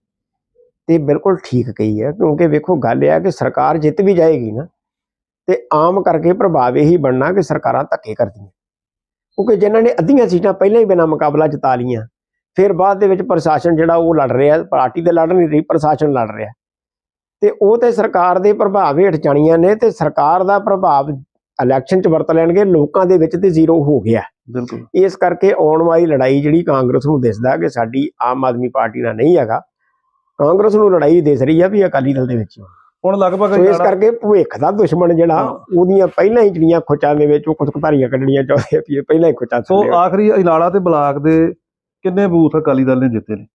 ਤੇ ਬਿਲਕੁਲ ਠੀਕ ਕਹੀ ਹੈ ਕਿਉਂਕਿ ਵੇਖੋ ਗੱਲ ਇਹ ਆ ਕਿ ਸਰਕਾਰ ਜਿੱਤ ਵੀ ਜਾਏਗੀ ਨਾ ਤੇ ਆਮ ਕਰਕੇ ਪ੍ਰਭਾਵ ਇਹੀ ਬਣਨਾ ਕਿ ਸਰਕਾਰਾਂ ਧੱਕੇ ਕਰਦੀਆਂ। ਕਿਉਂਕਿ ਜਿਨ੍ਹਾਂ ਨੇ ਅੱਧੀਆਂ ਸੀਟਾਂ ਪਹਿਲਾਂ ਹੀ ਬਿਨਾਂ ਮੁਕਾਬਲਾ ਜਿਤਾ ਲੀਆਂ ਫਿਰ ਬਾਅਦ ਦੇ ਵਿੱਚ ਪ੍ਰਸ਼ਾਸਨ ਜਿਹੜਾ ਉਹ ਲੜ ਰਿਹਾ ਪਾਰਟੀ ਤੇ ਲੜ ਨਹੀਂ ਰਹੀ ਪ੍ਰਸ਼ਾਸਨ ਲੜ ਰਿਹਾ ਤੇ ਉਹ ਤੇ ਸਰਕਾਰ ਦੇ ਪ੍ਰਭਾਵ ਹੇਠ ਜਾਣੀਆਂ ਨੇ ਤੇ ਸਰਕਾਰ ਦਾ ਪ੍ਰਭਾਵ ਇਲੈਕਸ਼ਨ 'ਚ ਵਰਤ ਲੈਣਗੇ ਲੋਕਾਂ ਦੇ ਵਿੱਚ ਤੇ ਜ਼ੀਰੋ ਹੋ ਗਿਆ ਬਿਲਕੁਲ ਇਸ ਕਰਕੇ ਆਉਣ ਵਾਲੀ ਲੜਾਈ ਜਿਹੜੀ ਕਾਂਗਰਸ ਨੂੰ ਦਿਸਦਾ ਕਿ ਸਾਡੀ ਆਮ ਆਦਮੀ ਪਾਰਟੀ ਨਾਲ ਨਹੀਂ ਹੈਗਾ ਕਾਂਗਰਸ ਨੂੰ ਲੜਾਈ ਦਿਸ ਰਹੀ ਆ ਵੀ ਅਕਾਲੀ ਦਲ ਦੇ ਵਿੱਚ। ਹੁਣ ਲਗਭਗ ਇਸ ਕਰਕੇ ਭਵਿੱਖ ਦਾ ਦੁਸ਼ਮਣ ਜਿਹੜਾ। ਉਹਦੀਆਂ ਪਹਿਲਾਂ ਹੀ ਜਿਹੜੀਆਂ ਖੁੱਚਾਂ ਦੇ ਵਿੱਚ ਉਹ ਕੁਝ ਕੱਢਣੀਆਂ ਚਾਹੁੰਦੇ ਆ ਵੀ ਪਹਿਲਾਂ ਹੀ ਖੁੱਚਾਂ ਸੋ ਆਖਰੀ ਇਲਾਲਾ ਤੇ ਬਲਾਕ ਦੇ ਕਿੰਨੇ ਬੂਥ ਅਕਾਲੀ ਦਲ ਨੇ ਜਿੱਤੇ ਨੇ?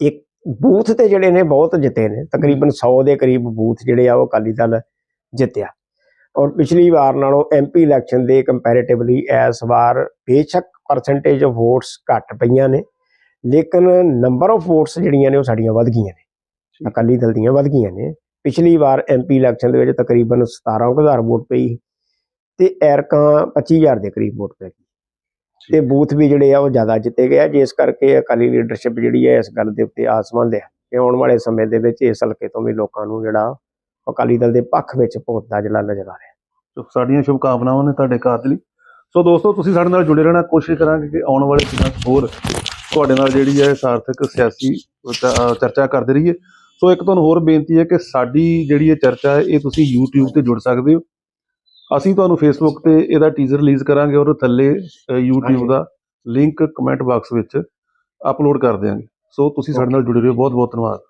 ਇੱਕ ਬੂਥ ਤੇ ਜਿਹੜੇ ਨੇ ਬਹੁਤ ਜਿੱਤੇ ਨੇ। ਤਕਰੀਬਨ 100 ਦੇ ਕਰੀਬ ਬੂਥ ਜਿਹੜੇ ਆ ਉਹ ਅਕਾਲੀ ਦਲ ਜਿੱਤਿਆ। ਔਰ ਪਿਛਲੀ ਵਾਰ ਨਾਲੋਂ ਐਮਪੀ ਇਲੈਕਸ਼ਨ ਦੇ ਕੰਪੈਰੀਟਿਵਲੀ ਇਸ ਵਾਰ ਬੇਸ਼ੱਕ ਪਰਸੈਂਟੇਜ ਆਫ ਵੋਟਸ ਘੱਟ ਪਈਆਂ ਨੇ ਲੇਕਿਨ ਨੰਬਰ ਆਫ ਵੋਟਸ ਜਿਹੜੀਆਂ ਨੇ ਉਹ ਸਾਡੀਆਂ ਵੱਧ ਗਈਆਂ ਨੇ। ਅਕਾਲੀ ਦਲ ਦੀਆਂ ਵੱਧ ਗਈਆਂ ਨੇ। ਪਿਛਲੀ ਵਾਰ ਐਮਪੀ ਇਲੈਕਸ਼ਨ ਦੇ ਵਿੱਚ ਤਕਰੀਬਨ 17000 ਵੋਟ ਪਈ ਤੇ ਐਰਕਾਂ 25000 ਦੇ ਕਰੀਬ ਵੋਟ ਪਈ ਤੇ ਬੂਥ ਵੀ ਜਿਹੜੇ ਆ ਉਹ ਜ਼ਿਆਦਾ ਜਿੱਤੇ ਗਏ ਆ। ਜਿਸ ਕਰਕੇ ਅਕਾਲੀ ਲੀਡਰਸ਼ਿਪ ਜਿਹੜੀ ਹੈ ਇਸ ਗੱਲ ਦੇ ਉੱਤੇ ਆਸਮੰਦ ਹੈ ਕਿ ਆਉਣ ਵਾਲੇ ਸਮੇਂ ਦੇ ਵਿੱਚ ਇਸ ਹਲਕੇ ਤੋਂ ਵੀ ਲੋਕਾਂ ਨੂੰ ਜਿਹੜਾ ਅਕਾਲੀ ਦਲ ਦੇ ਪੱਖ ਵਿੱਚ ਭੁਗਤਦਾ ਜਿਹੜਾ ਨਜ਼ਰ ਆ ਰਿਹਾ। ਸੋ ਸਾਡੀਆਂ ਸ਼ੁਭ ਕਾਮਨਾਵਾਂ ਨੇ ਤੁਹਾਡੇ ਕਾਰਜ ਲਈ। ਸੋ ਦੋਸਤੋ, ਤੁਸੀਂ ਸਾਡੇ ਨਾਲ ਜੁੜੇ ਰਹਿਣਾ, ਕੋਸ਼ਿਸ਼ ਕਰਾਂਗੇ ਕਿ ਆਉਣ ਵਾਲੇ ਦਿਨਾਂ 'ਚ ਹੋਰ ਤੁਹਾਡੇ ਨਾਲ ਜਿਹੜੀ ਹੈ ਸਾਰਥਕ ਸਿਆਸੀ ਚਰਚਾ ਕਰਦੇ ਰਹੀਏ। ਸੋ ਇੱਕ ਤੁਹਾਨੂੰ ਹੋਰ ਬੇਨਤੀ ਹੈ ਕਿ ਸਾਡੀ ਜਿਹੜੀ ਇਹ ਚਰਚਾ ਹੈ, ਇਹ ਤੁਸੀਂ YouTube ਤੇ ਜੁੜ ਸਕਦੇ ਹੋ। ਅਸੀਂ ਤੁਹਾਨੂੰ Facebook ਤੇ ਇਹਦਾ ਟੀਜ਼ਰ ਰਿਲੀਜ਼ ਕਰਾਂਗੇ ਔਰ ਥੱਲੇ ਅਹ, YouTube। ਦਾ ਲਿੰਕ ਕਮੈਂਟ ਬਾਕਸ ਵਿੱਚ ਅਪਲੋਡ ਕਰ ਦਿਆਂਗੇ। ਸੋ ਤੁਸੀਂ ਸਾਡੇ ਨਾਲ ਜੁੜੇ ਰਹੋ। ਬਹੁਤ ਬਹੁਤ ਧੰਨਵਾਦ।